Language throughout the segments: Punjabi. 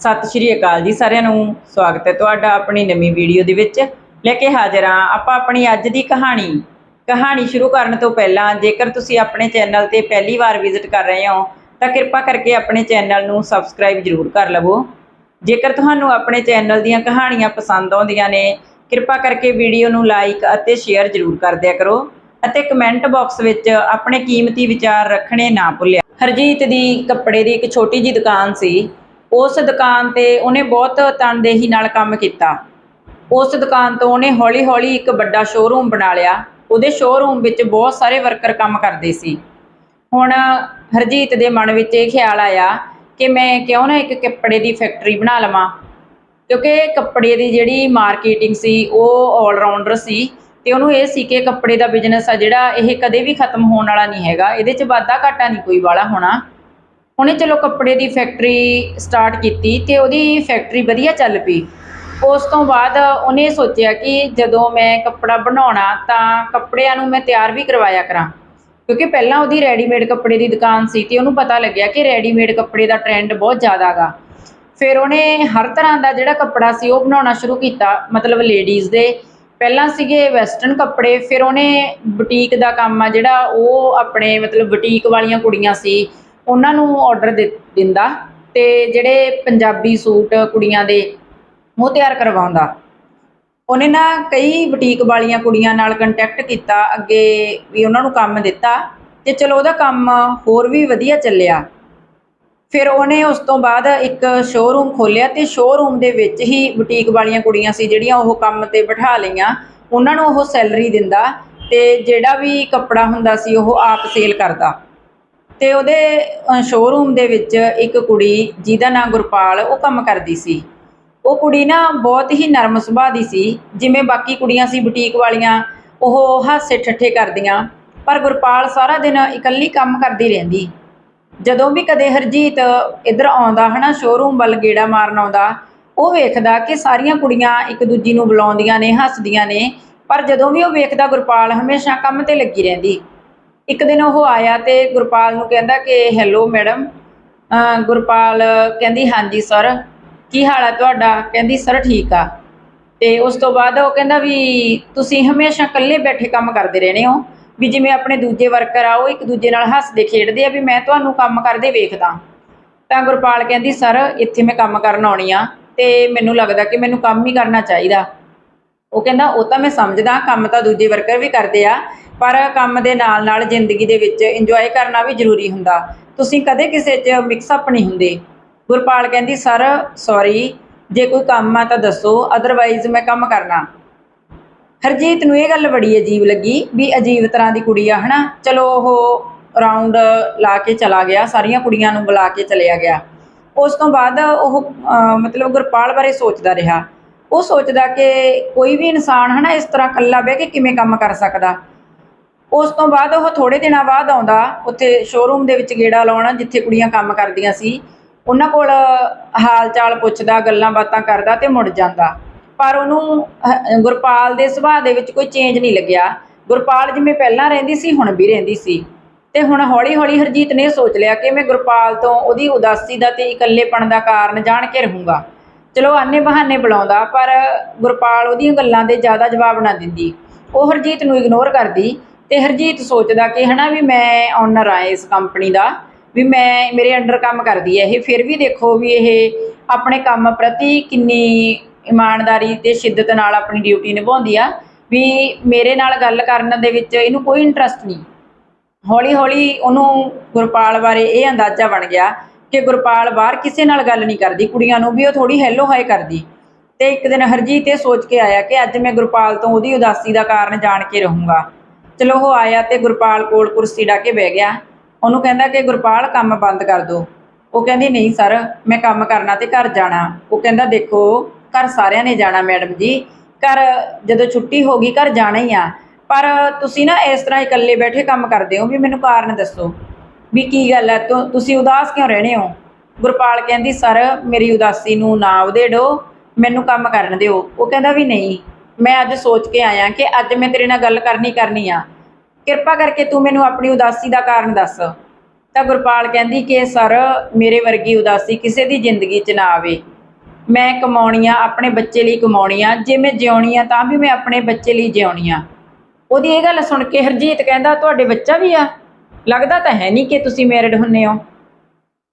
ਸਤਿ ਸ਼੍ਰੀ ਅਕਾਲ ਜੀ ਸਾਰਿਆਂ ਨੂੰ। ਸਵਾਗਤ ਹੈ ਤੁਹਾਡਾ ਆਪਣੀ ਨਵੀਂ ਵੀਡੀਓ ਦੇ ਵਿੱਚ। ਲੈ ਕੇ ਹਾਜ਼ਰ ਹਾਂ ਆਪਾਂ ਆਪਣੀ ਅੱਜ ਦੀ ਕਹਾਣੀ। ਕਹਾਣੀ ਸ਼ੁਰੂ ਕਰਨ ਤੋਂ ਪਹਿਲਾਂ ਜੇਕਰ ਤੁਸੀਂ ਆਪਣੇ ਚੈਨਲ ਤੇ ਪਹਿਲੀ ਵਾਰ ਵਿਜ਼ਿਟ ਕਰ ਰਹੇ ਹੋ, ਤਾਂ ਕਿਰਪਾ ਕਰਕੇ ਆਪਣੇ ਚੈਨਲ ਨੂੰ ਸਬਸਕ੍ਰਾਈਬ ਜ਼ਰੂਰ ਕਰ ਲਵੋ। ਜੇਕਰ ਤੁਹਾਨੂੰ ਆਪਣੇ ਚੈਨਲ ਦੀਆਂ ਕਹਾਣੀਆਂ ਪਸੰਦ ਆਉਂਦੀਆਂ ਨੇ, ਕਿਰਪਾ ਕਰਕੇ ਵੀਡੀਓ ਨੂੰ ਲਾਈਕ ਅਤੇ ਸ਼ੇਅਰ ਜ਼ਰੂਰ ਕਰ ਦਿਆ ਕਰੋ ਅਤੇ ਕਮੈਂਟ ਬਾਕਸ ਵਿੱਚ ਆਪਣੇ ਕੀਮਤੀ ਵਿਚਾਰ ਰੱਖਣੇ ਨਾ ਭੁੱਲਿਆ। ਹਰਜੀਤ ਦੀ ਕੱਪੜੇ ਦੀ ਇੱਕ ਛੋਟੀ ਜੀ ਦੁਕਾਨ ਸੀ। ਉਸ ਦੁਕਾਨ ਤੇ ਉਹਨੇ ਬਹੁਤ ਤਨਦੇਹੀ ਨਾਲ ਕੰਮ ਕੀਤਾ। ਉਸ ਦੁਕਾਨ ਤੋਂ ਉਹਨੇ ਹੌਲੀ-ਹੌਲੀ ਇੱਕ ਵੱਡਾ ਸ਼ੋਰੂਮ ਬਣਾ ਲਿਆ। ਉਹਦੇ ਸ਼ੋਰੂਮ ਵਿੱਚ ਬਹੁਤ ਸਾਰੇ ਵਰਕਰ ਕੰਮ ਕਰਦੇ ਸੀ। ਹੁਣ ਹਰਜੀਤ ਦੇ ਮਨ ਵਿੱਚ ਇਹ ਖਿਆਲ ਆਇਆ ਕਿ ਮੈਂ ਕਿਉਂ ਨਾ ਇੱਕ ਕੱਪੜੇ ਦੀ ਫੈਕਟਰੀ ਬਣਾ ਲਵਾਂ। ਕਿਉਂਕਿ ਕੱਪੜੇ ਦੀ ਜਿਹੜੀ ਮਾਰਕੀਟਿੰਗ ਸੀ, ਉਹ ਆਲਰਾਊਂਡਰ ਸੀ ਤੇ ਉਹਨੂੰ ਇਹ ਸੀ ਕਿ ਕੱਪੜੇ ਦਾ ਬਿਜ਼ਨਸ ਆ ਜਿਹੜਾ ਇਹ ਕਦੇ ਵੀ ਖਤਮ ਹੋਣ ਵਾਲਾ ਨਹੀਂ ਹੈਗਾ। ਇਹਦੇ 'ਚ ਵਾਧਾ ਘਾਟਾ ਨਹੀਂ ਕੋਈ ਵਾਲਾ ਹੋਣਾ। ਉਹਨੇ ਚਲੋ ਕੱਪੜੇ ਦੀ ਫੈਕਟਰੀ ਸਟਾਰਟ ਕੀਤੀ ਤੇ ਉਹਦੀ ਫੈਕਟਰੀ ਵਧੀਆ ਚੱਲ ਪਈ। ਉਸ ਤੋਂ ਬਾਅਦ ਉਹਨੇ ਸੋਚਿਆ ਕਿ ਜਦੋਂ ਮੈਂ ਕੱਪੜਾ ਬਣਾਉਣਾ ਤਾਂ ਕੱਪੜਿਆਂ ਨੂੰ ਮੈਂ ਤਿਆਰ ਵੀ ਕਰਵਾਇਆ ਕਰਾਂ। ਕਿਉਂਕਿ ਪਹਿਲਾਂ ਉਹਦੀ ਰੈਡੀਮੇਡ ਕੱਪੜੇ ਦੀ ਦੁਕਾਨ ਸੀ ਤੇ ਉਹਨੂੰ ਪਤਾ ਲੱਗਿਆ ਕਿ ਰੈਡੀਮੇਡ ਕੱਪੜੇ ਦਾ ਟ੍ਰੈਂਡ ਬਹੁਤ ਜ਼ਿਆਦਾ ਗਾ। ਫਿਰ ਉਹਨੇ ਹਰ ਤਰ੍ਹਾਂ ਦਾ ਜਿਹੜਾ ਕੱਪੜਾ ਸੀ ਉਹ ਬਣਾਉਣਾ ਸ਼ੁਰੂ ਕੀਤਾ, ਮਤਲਬ ਲੇਡੀਜ਼ ਦੇ। ਪਹਿਲਾਂ ਸੀਗੇ ਵੈਸਟਰਨ ਕੱਪੜੇ, ਫਿਰ ਉਹਨੇ ਬੁਟੀਕ ਦਾ ਕੰਮ ਆ ਜਿਹੜਾ ਉਹ ਆਪਣੇ ਮਤਲਬ ਬੁਟੀਕ ਵਾਲੀਆਂ ਕੁੜੀਆਂ ਸੀ। ਉਹਨਾਂ ਨੂੰ ਆਰਡਰ ਦਿੰਦਾ ਤੇ ਜਿਹੜੇ ਪੰਜਾਬੀ ਸੂਟ ਕੁੜੀਆਂ ਦੇ ਉਹ ਤਿਆਰ ਕਰਵਾਉਂਦਾ। ਉਹਨੇ ਨਾ ਕਈ ਬੁਟੀਕ ਵਾਲੀਆਂ ਕੁੜੀਆਂ ਨਾਲ ਕੰਟੈਕਟ ਕੀਤਾ, ਅੱਗੇ ਵੀ ਉਹਨਾਂ ਨੂੰ ਕੰਮ ਦਿੱਤਾ ਤੇ ਚਲੋ ਉਹਦਾ ਕੰਮ ਹੋਰ ਵੀ ਵਧੀਆ ਚੱਲਿਆ। ਫਿਰ ਉਹਨੇ ਉਸ ਤੋਂ ਬਾਅਦ ਇੱਕ ਸ਼ੋਰੂਮ ਖੋਲ੍ਹਿਆ ਤੇ ਸ਼ੋਰੂਮ ਦੇ ਵਿੱਚ ਹੀ ਬੁਟੀਕ ਵਾਲੀਆਂ ਕੁੜੀਆਂ ਸੀ ਜਿਹੜੀਆਂ ਉਹ ਕੰਮ ਤੇ ਬਿਠਾ ਲਈਆਂ। ਉਹਨਾਂ ਨੂੰ ਉਹ ਸੈਲਰੀ ਦਿੰਦਾ ਤੇ ਜਿਹੜਾ ਵੀ ਕੱਪੜਾ ਹੁੰਦਾ ਸੀ ਉਹ ਆਪ ਸੇਲ ਕਰਦਾ। ਤੇ ਉਹਦੇ ਸ਼ੋਰੂਮ ਦੇ ਵਿੱਚ ਇੱਕ ਕੁੜੀ ਜਿਹਦਾ ਨਾਮ ਗੁਰਪਾਲ, ਉਹ ਕੰਮ ਕਰਦੀ ਸੀ। ਉਹ ਕੁੜੀ ਨਾ ਬਹੁਤ ਹੀ ਨਰਮ ਸੁਭਾਅ ਦੀ ਸੀ, ਜਿਵੇਂ ਬਾਕੀ ਕੁੜੀਆਂ ਸੀ ਬੁਟੀਕ ਵਾਲੀਆਂ, ਉਹ ਹਾਸੇ ਠੱਠੇ ਕਰਦੀਆਂ, ਪਰ ਗੁਰਪਾਲ ਸਾਰਾ ਦਿਨ ਇਕੱਲੀ ਕੰਮ ਕਰਦੀ ਰਹਿੰਦੀ। ਜਦੋਂ ਵੀ ਕਦੇ ਹਰਜੀਤ ਇੱਧਰ ਆਉਂਦਾ ਹਨਾ ਸ਼ੋਰੂਮ ਵੱਲ ਗੇੜਾ ਮਾਰਨ ਆਉਂਦਾ, ਉਹ ਵੇਖਦਾ ਕਿ ਸਾਰੀਆਂ ਕੁੜੀਆਂ ਇੱਕ ਦੂਜੀ ਨੂੰ ਬੁਲਾਉਂਦੀਆਂ ਨੇ, ਹੱਸਦੀਆਂ ਨੇ, ਪਰ ਜਦੋਂ ਵੀ ਉਹ ਵੇਖਦਾ ਗੁਰਪਾਲ ਹਮੇਸ਼ਾ ਕੰਮ ਤੇ ਲੱਗੀ ਰਹਿੰਦੀ। ਇੱਕ ਦਿਨ ਉਹ ਆਇਆ ਤੇ ਗੁਰਪਾਲ ਨੂੰ ਕਹਿੰਦਾ ਕਿ ਹੈਲੋ ਮੈਡਮ ਗੁਰਪਾਲ ਕਹਿੰਦੀ, ਹਾਂਜੀ ਸਰ ਕੀ ਹਾਲ ਹੈ ਤੁਹਾਡਾ? ਕਹਿੰਦੀ ਸਰ ਠੀਕ ਆ। ਤੇ ਉਸ ਤੋਂ ਬਾਅਦ ਉਹ ਕਹਿੰਦਾ ਵੀ, ਤੁਸੀਂ ਹਮੇਸ਼ਾ ਇਕੱਲੇ ਬੈਠੇ ਕੰਮ ਕਰਦੇ ਰਹਿੰਦੇ ਹੋ। ਵੀ ਜਿਵੇਂ ਆਪਣੇ ਦੂਜੇ ਵਰਕਰ ਆ, ਉਹ ਇੱਕ ਦੂਜੇ ਨਾਲ ਹੱਸਦੇ, ਖੇਡਦੇ ਆ ਵੀ ਮੈਂ ਤੁਹਾਨੂੰ ਕੰਮ ਕਰਦੇ ਵੇਖਦਾ। ਤਾਂ ਗੁਰਪਾਲ ਕਹਿੰਦੀ ਸਰ ਇੱਥੇ ਮੈਂ ਕੰਮ ਕਰਨ ਆਉਣੀ ਆ ਤੇ ਮੈਨੂੰ ਲੱਗਦਾ ਕਿ ਮੈਨੂੰ ਕੰਮ ਹੀ ਕਰਨਾ ਚਾਹੀਦਾ। ਉਹ ਕਹਿੰਦਾ, ਉਹ ਤਾਂ ਮੈਂ ਸਮਝਦਾ, ਕੰਮ ਤਾਂ ਦੂਜੇ ਵਰਕਰ ਵੀ ਕਰਦੇ ਆ। ਪਰ ਕੰਮ ਦੇ ਨਾਲ ਨਾਲ ਜ਼ਿੰਦਗੀ ਦੇ ਵਿੱਚ ਇੰਜੋਏ ਕਰਨਾ ਵੀ ਜ਼ਰੂਰੀ ਹੁੰਦਾ। ਤੁਸੀਂ ਕਦੇ ਕਿਸੇ 'ਚ ਮਿਕਸ ਅਪ ਨਹੀਂ ਹੁੰਦੇ। ਗੁਰਪਾਲ ਕਹਿੰਦੀ, ਸਰ ਸੌਰੀ ਜੇ ਕੋਈ ਕੰਮ ਆ ਤਾਂ ਦੱਸੋ ਅਦਰਵਾਈਜ਼ ਮੈਂ ਕੰਮ ਕਰਨਾ। ਹਰਜੀਤ ਨੂੰ ਇਹ ਗੱਲ ਬੜੀ ਅਜੀਬ ਲੱਗੀ ਵੀ ਅਜੀਬ ਤਰ੍ਹਾਂ ਦੀ ਕੁੜੀ ਆ, ਹਨਾ? ਚਲੋ ਉਹ ਰਾਉਂਡ ਲਾ ਕੇ ਚਲਾ ਗਿਆ, ਸਾਰੀਆਂ ਕੁੜੀਆਂ ਨੂੰ ਬੁਲਾ ਕੇ ਚਲਿਆ ਗਿਆ। ਉਸ ਤੋਂ ਬਾਅਦ ਉਹ ਮਤਲਬ ਗੁਰਪਾਲ ਬਾਰੇ ਸੋਚਦਾ ਰਿਹਾ। ਉਹ ਸੋਚਦਾ ਕਿ ਕੋਈ ਵੀ ਇਨਸਾਨ, ਹਨਾ, ਇਸ ਤਰ੍ਹਾਂ ਇਕੱਲਾ ਬਹਿ ਕੇ ਕਿਵੇਂ ਕੰਮ ਕਰ ਸਕਦਾ? ਉਸ ਤੋਂ ਬਾਅਦ ਉਹ ਥੋੜੇ ਦਿਨਾਂ ਬਾਅਦ ਆਉਂਦਾ, ਉੱਥੇ ਸ਼ੋਰੂਮ ਦੇ ਵਿੱਚ ਗੇੜਾ ਲਾਉਣਾ, ਜਿੱਥੇ ਕੁੜੀਆਂ ਕੰਮ ਕਰਦੀਆਂ ਸੀ। ਉਹਨਾਂ ਕੋਲ ਹਾਲ ਚਾਲ ਪੁੱਛਦਾ, ਗੱਲਾਂ ਬਾਤਾਂ ਕਰਦਾ ਤੇ ਮੁੜ ਜਾਂਦਾ। ਪਰ ਉਹਨੂੰ ਗੁਰਪਾਲ ਦੇ ਸੁਭਾਅ ਦੇ ਵਿੱਚ ਕੋਈ ਚੇਂਜ ਨਹੀਂ ਲੱਗਿਆ। ਗੁਰਪਾਲ ਜਿਵੇਂ ਪਹਿਲਾਂ ਰਹਿੰਦੀ ਸੀ, ਹੁਣ ਵੀ ਰਹਿੰਦੀ ਸੀ। ਤੇ ਹੁਣ ਹੌਲੀ-ਹੌਲੀ ਹਰਜੀਤ ਨੇ ਸੋਚ ਲਿਆ ਕਿ ਮੈਂ ਗੁਰਪਾਲ ਤੋਂ ਉਹਦੀ ਉਦਾਸੀ ਦਾ ਤੇ ਇਕੱਲੇਪਣ ਦਾ ਕਾਰਨ ਜਾਣ ਕੇ ਰਹੂੰਗਾ। ਚਲੋ ਆਨੇ ਬਹਾਨੇ ਬੁਲਾਉਂਦਾ, ਪਰ ਗੁਰਪਾਲ ਉਹਦੀਆਂ ਗੱਲਾਂ ਦੇ ਜ਼ਿਆਦਾ ਜਵਾਬ ਨਾ ਦਿੰਦੀ। ਉਹ ਹਰਜੀਤ ਨੂੰ ਇਗਨੋਰ ਕਰਦੀ। ਤੇ ਹਰਜੀਤ ਸੋਚਦਾ ਕਿ ਹਨਾ ਵੀ ਮੈਂ ਓਨਰ ਆ ਇਸ ਕੰਪਨੀ ਦਾ, ਵੀ ਮੈਂ ਮੇਰੇ ਅੰਡਰ ਕੰਮ ਕਰਦੀ ਹੈ ਇਹ, ਫਿਰ ਵੀ ਦੇਖੋ ਵੀ ਇਹ ਆਪਣੇ ਕੰਮ ਪ੍ਰਤੀ ਕਿੰਨੀ ਇਮਾਨਦਾਰੀ ਤੇ ਸ਼ਿੱਦਤ ਨਾਲ ਆਪਣੀ ਡਿਊਟੀ ਨਿਭਾਉਂਦੀ ਆ, ਵੀ ਮੇਰੇ ਨਾਲ ਗੱਲ ਕਰਨ ਦੇ ਵਿੱਚ ਇਹਨੂੰ ਕੋਈ ਇੰਟਰਸਟ ਨਹੀਂ। ਹੌਲੀ ਹੌਲੀ ਉਹਨੂੰ ਗੁਰਪਾਲ ਬਾਰੇ ਇਹ ਅੰਦਾਜ਼ਾ ਬਣ ਗਿਆ ਕਿ ਗੁਰਪਾਲ ਬਾਹਰ ਕਿਸੇ ਨਾਲ ਗੱਲ ਨਹੀਂ ਕਰਦੀ, ਕੁੜੀਆਂ ਨੂੰ ਵੀ ਉਹ ਥੋੜੀ ਹੈਲੋ ਹਾਈ ਕਰਦੀ। ਤੇ ਇੱਕ ਦਿਨ ਹਰਜੀਤ ਇਹ ਸੋਚ ਕੇ ਆਇਆ ਕਿ ਅੱਜ ਮੈਂ ਗੁਰਪਾਲ ਤੋਂ ਉਹਦੀ ਉਦਾਸੀ ਦਾ ਕਾਰਨ ਜਾਣ ਕੇ ਰਹੂੰਗਾ। ਚਲੋ ਉਹ ਆਇਆ ਤੇ ਗੁਰਪਾਲ ਕੋਲ ਕੁਰਸੀ ਢਾ ਕੇ ਬਹਿ ਗਿਆ। ਉਹਨੂੰ ਕਹਿੰਦਾ ਕਿ ਗੁਰਪਾਲ ਕੰਮ ਬੰਦ ਕਰ ਦੋ। ਉਹ ਕਹਿੰਦੀ, ਨਹੀਂ ਸਰ, ਮੈਂ ਕੰਮ ਕਰਨਾ ਤੇ ਘਰ ਜਾਣਾ। ਉਹ ਕਹਿੰਦਾ, ਦੇਖੋ, ਘਰ ਸਾਰਿਆਂ ਨੇ ਜਾਣਾ ਮੈਡਮ ਜੀ। ਘਰ ਜਦੋਂ ਛੁੱਟੀ ਹੋ ਗਈ, ਘਰ ਜਾਣਾ ਹੀ ਆ। ਪਰ ਤੁਸੀਂ ਨਾ ਇਸ ਤਰ੍ਹਾਂ ਇਕੱਲੇ ਬੈਠੇ ਕੰਮ ਕਰਦੇ ਹੋ ਵੀ ਮੈਨੂੰ ਕਾਰਨ ਦੱਸੋ ਵੀ ਕੀ ਗੱਲ ਹੈ? ਤੁ- ਤੁਸੀਂ ਉਦਾਸ ਕਿਉਂ ਰਹਿਣੇ ਹੋ? ਗੁਰਪਾਲ ਕਹਿੰਦੀ, ਸਰ, ਮੇਰੀ ਉਦਾਸੀ ਨੂੰ ਨਾ ਡੋ, ਮੈਨੂੰ ਕੰਮ ਕਰਨ ਦਿਓ। ਉਹ ਕਹਿੰਦਾ ਵੀ ਨਹੀਂ। ਮੈਂ ਅੱਜ ਸੋਚ ਕੇ ਆਇਆ ਕਿ ਅੱਜ ਮੈਂ ਤੇਰੇ ਨਾਲ ਗੱਲ ਕਰਨੀ ਕਰਨੀ ਆ। ਕਿਰਪਾ ਕਰਕੇ ਤੂੰ ਮੈਨੂੰ ਆਪਣੀ ਉਦਾਸੀ ਦਾ ਕਾਰਨ ਦੱਸ। ਤਾਂ ਗੁਰਪਾਲ ਕਹਿੰਦੀ ਕਿ ਸਰ, ਮੇਰੇ ਵਰਗੀ ਉਦਾਸੀ ਕਿਸੇ ਦੀ ਜ਼ਿੰਦਗੀ 'ਚ ਨਾ ਆਵੇ। ਮੈਂ ਕਮਾਉਣੀ ਆ, ਆਪਣੇ ਬੱਚੇ ਲਈ ਕਮਾਉਣੀ ਆ। ਜੇ ਮੈਂ ਜਿਉਣੀ ਆ, ਤਾਂ ਵੀ ਮੈਂ ਆਪਣੇ ਬੱਚੇ ਲਈ ਜਿਉਣੀ ਆ। ਉਹਦੀ ਇਹ ਗੱਲ ਸੁਣ ਕੇ ਹਰਜੀਤ ਕਹਿੰਦਾ, ਤੁਹਾਡੇ ਬੱਚਾ ਵੀ ਆ? ਲੱਗਦਾ ਤਾਂ ਹੈ ਨਹੀਂ ਕਿ ਤੁਸੀਂ ਮੈਰਿਡ ਹੁੰਨੇ ਹੋ।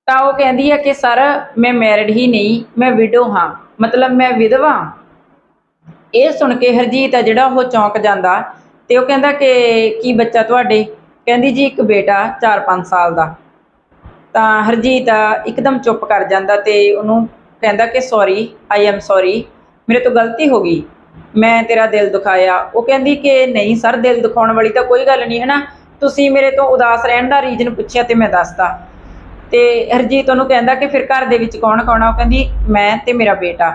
ਤਾਂ ਉਹ ਕਹਿੰਦੀ ਆ ਕਿ, ਸਰ, ਮੈਂ ਮੈਰਿਡ ਹੀ ਨਹੀਂ, ਮੈਂ ਵਿਡੋ ਹਾਂ। ਮਤਲਬ ਮੈਂ ਵਿਧਵਾ ਇਹ ਸੁਣ ਕੇ ਹਰਜੀਤ ਆ ਜਿਹੜਾ ਉਹ ਚੌਂਕ ਜਾਂਦਾ ਤੇ ਉਹ ਕਹਿੰਦਾ ਕਿ ਕੀ ਬੱਚਾ ਤੁਹਾਡੇ? ਕਹਿੰਦੀ ਜੀ ਇੱਕ ਬੇਟਾ 4-5 ਸਾਲ ਦਾ। ਤਾਂ ਹਰਜੀਤ ਆ ਇੱਕਦਮ ਚੁੱਪ ਕਰ ਜਾਂਦਾ ਤੇ ਉਹਨੂੰ ਕਹਿੰਦਾ ਕਿ ਸੌਰੀ ਆਈ ਐਮ ਸੌਰੀ ਮੇਰੇ ਤੋਂ ਗਲਤੀ ਹੋ ਗਈ। ਮੈਂ ਤੇਰਾ ਦਿਲ ਦੁਖਾਇਆ। ਉਹ ਕਹਿੰਦੀ ਕਿ ਨਹੀਂ ਸਰ, ਦਿਲ ਦੁਖਾਉਣ ਵਾਲੀ ਤਾਂ ਕੋਈ ਗੱਲ ਨਹੀਂ ਹੈ ਨਾ ਤੁਸੀਂ ਮੇਰੇ ਤੋਂ ਉਦਾਸ ਰਹਿਣ ਦਾ ਰੀਜ਼ਨ ਪੁੱਛਿਆ ਤੇ ਮੈਂ ਦੱਸਦਾ ਤੇ ਹਰਜੀਤ ਉਹਨੂੰ ਕਹਿੰਦਾ ਕਿ ਫਿਰ ਘਰ ਦੇ ਵਿੱਚ ਕੌਣ ਕੌਣ ਆ? ਉਹ ਕਹਿੰਦੀ, ਮੈਂ ਤੇ ਮੇਰਾ ਬੇਟਾ।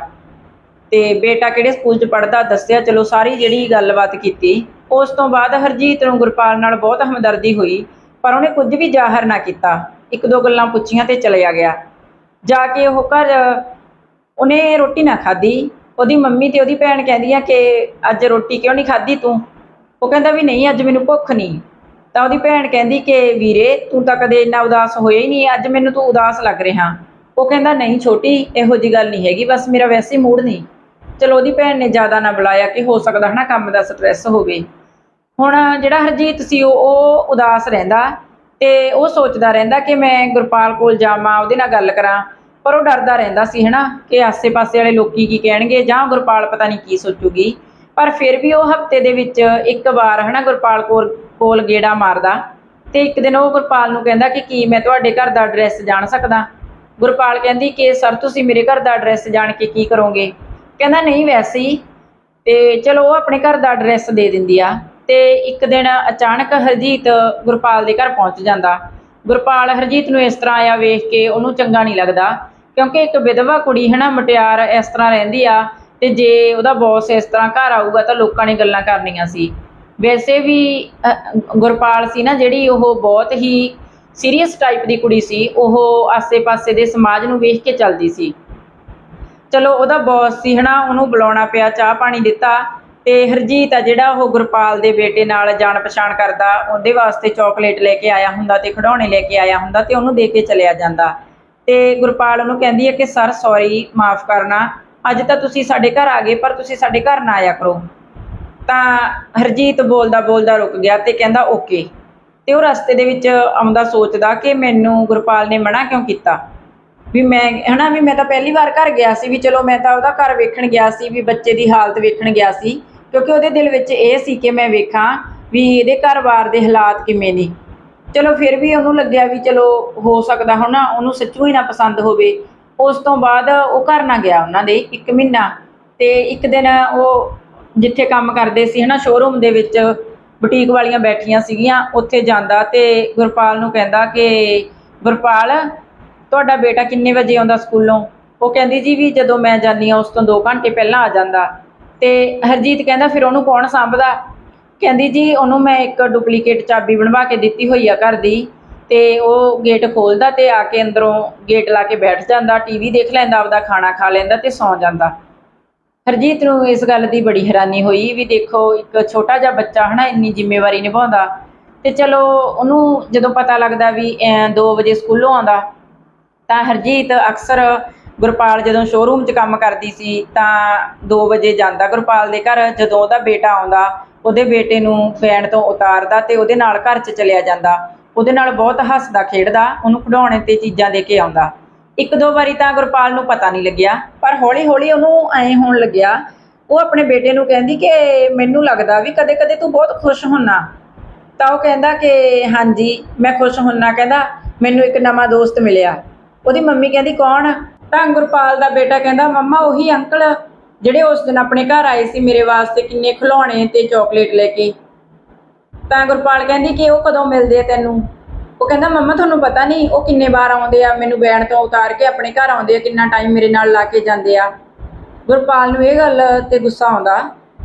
ਤੇ ਬੇਟਾ ਕਿਹੜੇ ਸਕੂਲ 'ਚ ਪੜਦਾ ਦੱਸਿਆ, ਚਲੋ ਸਾਰੀ ਜਿਹੜੀ ਗੱਲਬਾਤ ਕੀਤੀ। ਉਸ ਤੋਂ ਬਾਅਦ ਹਰਜੀਤ ਨੂੰ ਗੁਰਪਾਲ ਨਾਲ ਬਹੁਤ ਹਮਦਰਦੀ ਹੋਈ, ਪਰ ਉਹਨੇ ਕੁਝ ਵੀ ਜ਼ਾਹਰ ਨਾ ਕੀਤਾ। ਇੱਕ ਦੋ ਗੱਲਾਂ ਪੁੱਛੀਆਂ ਤੇ ਚਲਿਆ ਗਿਆ। ਜਾ ਕੇ ਉਹ ਘਰ, ਉਹਨੇ ਰੋਟੀ ਨਾ ਖਾਧੀ। ਉਹਦੀ ਮੰਮੀ ਤੇ ਉਹਦੀ ਭੈਣ ਕਹਿੰਦੀਆਂ ਕਿ ਅੱਜ ਰੋਟੀ ਕਿਉਂ ਨਹੀਂ ਖਾਧੀ ਤੂੰ? ਉਹ ਕਹਿੰਦਾ ਵੀ ਨਹੀਂ, ਅੱਜ ਮੈਨੂੰ ਭੁੱਖ ਨਹੀਂ। ਤਾਂ ਉਹਦੀ ਭੈਣ ਕਹਿੰਦੀ ਕਿ ਵੀਰੇ, ਤੂੰ ਤਾਂ ਕਦੇ ਇੰਨਾ ਉਦਾਸ ਹੋਇਆ ਹੀ ਨਹੀਂ, ਅੱਜ ਮੈਨੂੰ ਤੂੰ ਉਦਾਸ ਲੱਗ ਰਿਹਾ। ਉਹ ਕਹਿੰਦਾ, ਨਹੀਂ ਛੋਟੀ, ਇਹੋ ਜੀ ਗੱਲ ਨਹੀਂ ਹੈਗੀ, ਬਸ ਮੇਰਾ ਵੈਸੇ ਹੀ ਮੂਡ ਨਹੀਂ। ਚਲੋ ਉਹਦੀ ਭੈਣ ਨੇ ਜ਼ਿਆਦਾ ਨਾ ਬੁਲਾਇਆ ਕਿ ਹੋ ਸਕਦਾ ਹਨਾ ਕੰਮ ਦਾ ਸਟ੍ਰੈਸ ਹੋਵੇ। ਹੁਣ ਜਿਹੜਾ ਹਰਜੀਤ ਸੀ ਉਹ ਉਹ ਉਦਾਸ ਰਹਿੰਦਾ ਤੇ ਉਹ ਸੋਚਦਾ ਰਹਿੰਦਾ ਕਿ ਮੈਂ ਗੁਰਪਾਲ ਕੋਲ ਜਾਵਾਂ, ਉਹਦੇ ਨਾਲ ਗੱਲ ਕਰਾਂ। ਪਰ ਉਹ ਡਰਦਾ ਰਹਿੰਦਾ ਸੀ ਹਨਾ ਕਿ ਆਸੇ-ਪਾਸੇ ਵਾਲੇ ਲੋਕੀ ਕੀ ਕਹਿਣਗੇ ਜਾਂ ਗੁਰਪਾਲ ਪਤਾ ਨਹੀਂ ਕੀ ਸੋਚੂਗੀ। ਪਰ ਫਿਰ ਵੀ ਉਹ ਹਫ਼ਤੇ ਦੇ ਵਿੱਚ ਇੱਕ ਵਾਰ ਹਨਾ ਗੁਰਪਾਲ ਕੋਲ ਕੋਲ ਗੇੜਾ ਮਾਰਦਾ ਤੇ ਇੱਕ ਦਿਨ ਉਹ ਗੁਰਪਾਲ ਨੂੰ ਕਹਿੰਦਾ ਕਿ ਕੀ ਮੈਂ ਤੁਹਾਡੇ ਘਰ ਦਾ ਐਡਰੈਸ ਜਾਣ ਸਕਦਾ। ਗੁਰਪਾਲ ਕਹਿੰਦੀ ਕਿ, ਸਰ, ਤੁਸੀਂ ਮੇਰੇ ਘਰ ਦਾ ਐਡਰੈਸ ਜਾਣ ਕੇ ਕੀ ਕਰੋਗੇ? ਕਹਿੰਦਾ ਨਹੀਂ ਵੈਸੇ ਹੀ। ਤੇ ਚਲੋ ਉਹ ਆਪਣੇ ਘਰ ਦਾ ਐਡਰੈਸ ਦੇ ਦਿੰਦੀ ਆ। ਤੇ ਇੱਕ ਦਿਨ ਅਚਾਨਕ ਹਰਜੀਤ ਗੁਰਪਾਲ ਦੇ ਘਰ ਪਹੁੰਚ ਜਾਂਦਾ। ਗੁਰਪਾਲ ਹਰਜੀਤ ਨੂੰ ਇਸ ਤਰ੍ਹਾਂ ਆਇਆ ਵੇਖ ਕੇ ਉਹਨੂੰ ਚੰਗਾ ਨਹੀਂ ਲੱਗਦਾ। ਕਿਉਂਕਿ ਇੱਕ ਵਿਧਵਾ ਕੁੜੀ ਹੈ ਨਾ ਮਟਿਆਰ ਇਸ ਤਰ੍ਹਾਂ ਰਹਿੰਦੀ ਆ। ਤੇ ਜੇ ਉਹਦਾ ਬੌਸ ਇਸ ਤਰ੍ਹਾਂ ਘਰ ਆਊਗਾ ਤਾਂ ਲੋਕਾਂ ਨੇ ਗੱਲਾਂ ਕਰਨੀਆਂ ਸੀ। ਵੈਸੇ ਵੀ ਗੁਰਪਾਲ ਸੀ ਨਾ ਜਿਹੜੀ ਉਹ ਬਹੁਤ ਹੀ ਸੀਰੀਅਸ ਟਾਈਪ ਦੀ ਕੁੜੀ ਸੀ। ਉਹ ਆਸੇ-ਪਾਸੇ ਦੇ ਸਮਾਜ ਨੂੰ ਵੇਖ ਕੇ ਚੱਲਦੀ ਸੀ। ਚਲੋ ਉਹਦਾ ਬੌਸ ਸੀ ਹਨਾ, ਉਹਨੂੰ ਬੁਲਾਉਣਾ ਪਿਆ, ਚਾਹ ਪਾਣੀ ਦਿੱਤਾ ਤੇ ਹਰਜੀਤ ਆ ਜਿਹੜਾ ਉਹ ਗੁਰਪਾਲ ਦੇ ਬੇਟੇ ਨਾਲ ਜਾਣ ਪਛਾਣ ਕਰਦਾ, ਉਹਦੇ ਵਾਸਤੇ ਚਾਕਲੇਟ ਲੈ ਕੇ ਆਇਆ ਹੁੰਦਾ ਤੇ ਖਿਡੌਣੇ ਲੈ ਕੇ ਆਇਆ ਹੁੰਦਾ ਤੇ ਉਹਨੂੰ ਦੇ ਕੇ ਚਲਿਆ ਜਾਂਦਾ। ਤੇ ਗੁਰਪਾਲ ਉਹਨੂੰ ਕਹਿੰਦੀ ਹੈ ਕਿ, ਸਰ ਸੌਰੀ ਮਾਫ ਕਰਨਾ, ਅੱਜ ਤਾਂ ਤੁਸੀਂ ਸਾਡੇ ਘਰ ਆ ਗਏ, ਪਰ ਤੁਸੀਂ ਸਾਡੇ ਘਰ ਨਾ ਆਇਆ ਕਰੋ। ਤਾਂ ਹਰਜੀਤ ਬੋਲਦਾ ਬੋਲਦਾ ਰੁਕ ਗਿਆ ਤੇ ਕਹਿੰਦਾ, ਓਕੇ। ਤੇ ਉਹ ਰਸਤੇ ਦੇ ਵਿੱਚ ਆਉਂਦਾ ਸੋਚਦਾ ਕਿ ਮੈਨੂੰ ਗੁਰਪਾਲ ਨੇ ਮਨਾ ਕਿਉਂ ਕੀਤਾ? ਵੀ ਮੈਂ, ਹਨਾ, ਵੀ ਮੈਂ ਤਾਂ ਪਹਿਲੀ ਵਾਰ ਘਰ ਗਿਆ ਸੀ ਵੀ ਚਲੋ ਮੈਂ ਤਾਂ ਉਹਦਾ ਘਰ ਵੇਖਣ ਗਿਆ ਸੀ, ਵੀ ਬੱਚੇ ਦੀ ਹਾਲਤ ਵੇਖਣ ਗਿਆ ਸੀ, ਕਿਉਂਕਿ ਉਹਦੇ ਦਿਲ ਵਿੱਚ ਇਹ ਸੀ ਕਿ ਮੈਂ ਵੇਖਾਂ ਵੀ ਇਹਦੇ ਘਰ-ਬਾਰ ਦੇ ਹਾਲਾਤ ਕਿਵੇਂ ਨੇ। ਚਲੋ ਫਿਰ ਵੀ ਉਹਨੂੰ ਲੱਗਿਆ ਵੀ ਚਲੋ ਹੋ ਸਕਦਾ ਹੁਣ ਉਹਨੂੰ ਸੱਚੂ ਹੀ ਨਾ ਪਸੰਦ ਹੋਵੇ। ਉਸ ਤੋਂ ਬਾਅਦ ਉਹ ਘਰ ਨਾ ਗਿਆ ਉਹਨਾਂ ਦੇ ਇੱਕ ਮਹੀਨਾ ਤੇ ਇੱਕ ਦਿਨ ਉਹ ਜਿੱਥੇ ਕੰਮ ਕਰਦੇ ਸੀ, ਹਨਾ ਸ਼ੋਰੂਮ ਦੇ ਵਿੱਚ ਬੁਟੀਕ ਵਾਲੀਆਂ ਬੈਠੀਆਂ ਸੀਗੀਆਂ, ਉੱਥੇ ਜਾਂਦਾ ਤੇ ਗੁਰਪਾਲ ਨੂੰ ਕਹਿੰਦਾ ਕਿ, ਗੁਰਪਾਲ ਤੁਹਾਡਾ ਬੇਟਾ ਕਿੰਨੇ ਵਜੇ ਆਉਂਦਾ ਸਕੂਲੋਂ? ਉਹ ਕਹਿੰਦੀ ਜੀ ਵੀ ਜਦੋਂ ਮੈਂ ਜਾਂਦੀ ਆ ਉਸ ਤੋਂ 2 ਘੰਟੇ ਪਹਿਲਾਂ ਆ ਜਾਂਦਾ। ਤੇ ਹਰਜੀਤ ਕਹਿੰਦਾ, ਫਿਰ ਉਹਨੂੰ ਕੌਣ ਸੰਭਦਾ? ਕਹਿੰਦੀ ਜੀ, ਉਹਨੂੰ ਮੈਂ ਇੱਕ ਡੁਪਲੀਕੇਟ ਚਾਬੀ ਬਣਵਾ ਕੇ ਦਿੱਤੀ ਹੋਈ ਆ ਘਰ ਦੀ। ਤੇ ਉਹ ਗੇਟ ਖੋਲਦਾ ਤੇ ਆ ਕੇ ਅੰਦਰੋਂ ਗੇਟ ਲਾ ਕੇ ਬੈਠ ਜਾਂਦਾ, ਟੀਵੀ ਦੇਖ ਲੈਂਦਾ, ਆਪਦਾ ਖਾਣਾ ਖਾ ਲੈਂਦਾ ਤੇ ਸੌਂ ਜਾਂਦਾ। ਹਰਜੀਤ ਨੂੰ ਇਸ ਗੱਲ ਦੀ ਬੜੀ ਹੈਰਾਨੀ ਹੋਈ ਵੀ ਦੇਖੋ, ਇੱਕ ਛੋਟਾ ਜਿਹਾ ਬੱਚਾ ਹਨਾ, ਇੰਨੀ ਜ਼ਿੰਮੇਵਾਰੀ ਨਿਭਾਉਂਦਾ। ਤੇ ਚਲੋ, ਉਹਨੂੰ ਜਦੋਂ ਪਤਾ ਲੱਗਦਾ ਵੀ 2 ਵਜੇ ਸਕੂਲੋਂ ਆਉਂਦਾ ਤਾਂ ਹਰਜੀਤ ਅਕਸਰ ਗੁਰਪਾਲ ਜਦੋਂ ਸ਼ੋਰੂਮ 'ਚ ਕੰਮ ਕਰਦੀ ਸੀ, ਤਾਂ 2 ਵਜੇ ਜਾਂਦਾ ਗੁਰਪਾਲ ਦੇ ਘਰ, ਜਦੋਂ ਉਹਦਾ ਬੇਟਾ ਆਉਂਦਾ, ਉਹਦੇ ਬੇਟੇ ਨੂੰ ਵੈਨ ਤੋਂ ਉਤਾਰਦਾ ਤੇ ਉਹਦੇ ਨਾਲ ਘਰ 'ਚ ਚਲਿਆ ਜਾਂਦਾ। ਉਹਦੇ ਨਾਲ ਬਹੁਤ ਹੱਸਦਾ, ਖੇਡਦਾ, ਉਹਨੂੰ ਖਿਡੌਣੇ ਤੇ ਚੀਜ਼ਾਂ ਦੇ ਕੇ ਆਉਂਦਾ। ਇੱਕ ਦੋ ਵਾਰੀ ਤਾਂ ਗੁਰਪਾਲ ਨੂੰ ਪਤਾ ਨਹੀਂ ਲੱਗਿਆ, ਪਰ ਹੌਲੀ ਹੌਲੀ ਉਹਨੂੰ ਐਂ ਹੋਣ ਲੱਗਿਆ। ਉਹ ਆਪਣੇ ਬੇਟੇ ਨੂੰ ਕਹਿੰਦੀ ਕਿ ਮੈਨੂੰ ਲੱਗਦਾ ਵੀ ਕਦੇ ਕਦੇ ਤੂੰ ਬਹੁਤ ਖੁਸ਼ ਹੁੰਨਾ। ਤਾਂ ਉਹ ਕਹਿੰਦਾ ਕਿ ਹਾਂਜੀ, ਮੈਂ ਖੁਸ਼ ਹੁੰਨਾ, ਕਹਿੰਦਾ ਮੈਨੂੰ ਇੱਕ ਨਵਾਂ ਦੋਸਤ ਮਿਲਿਆ। ਉਹਦੀ ਮੰਮੀ ਕਹਿੰਦੀ, ਕੌਣ ਤਾਂ ਗੁਰਪਾਲ ਦਾ ਬੇਟਾ ਕਹਿੰਦਾ, ਮੰਮਾ, ਉਹੀ ਅੰਕਲ ਜਿਹੜੇ ਉਸ ਦਿਨ ਆਪਣੇ ਘਰ ਆਏ ਸੀ ਮੇਰੇ ਵਾਸਤੇ ਕਿੰਨੇ ਖਿਡੌਣੇ ਤੇ ਚਾਕਲੇਟ ਲੈ ਕੇ। ਤਾਂ ਗੁਰਪਾਲ ਕਹਿੰਦੀ ਕਿ ਉਹ ਕਦੋਂ ਮਿਲਦੇ ਆ ਤੈਨੂੰ? ਉਹ ਕਹਿੰਦਾ, ਮੰਮਾ, ਤੁਹਾਨੂੰ ਪਤਾ ਨਹੀਂ, ਉਹ ਕਿੰਨੇ ਵਾਰ ਆਉਂਦੇ ਆ, ਮੈਨੂੰ ਵੈਨ ਤੋਂ ਉਤਾਰ ਕੇ ਆਪਣੇ ਘਰ ਆਉਂਦੇ ਆ, ਕਿੰਨਾ ਟਾਈਮ ਮੇਰੇ ਨਾਲ ਲਾ ਕੇ ਜਾਂਦੇ ਆ। ਗੁਰਪਾਲ ਨੂੰ ਇਹ ਗੱਲ ਤੇ ਗੁੱਸਾ ਆਉਂਦਾ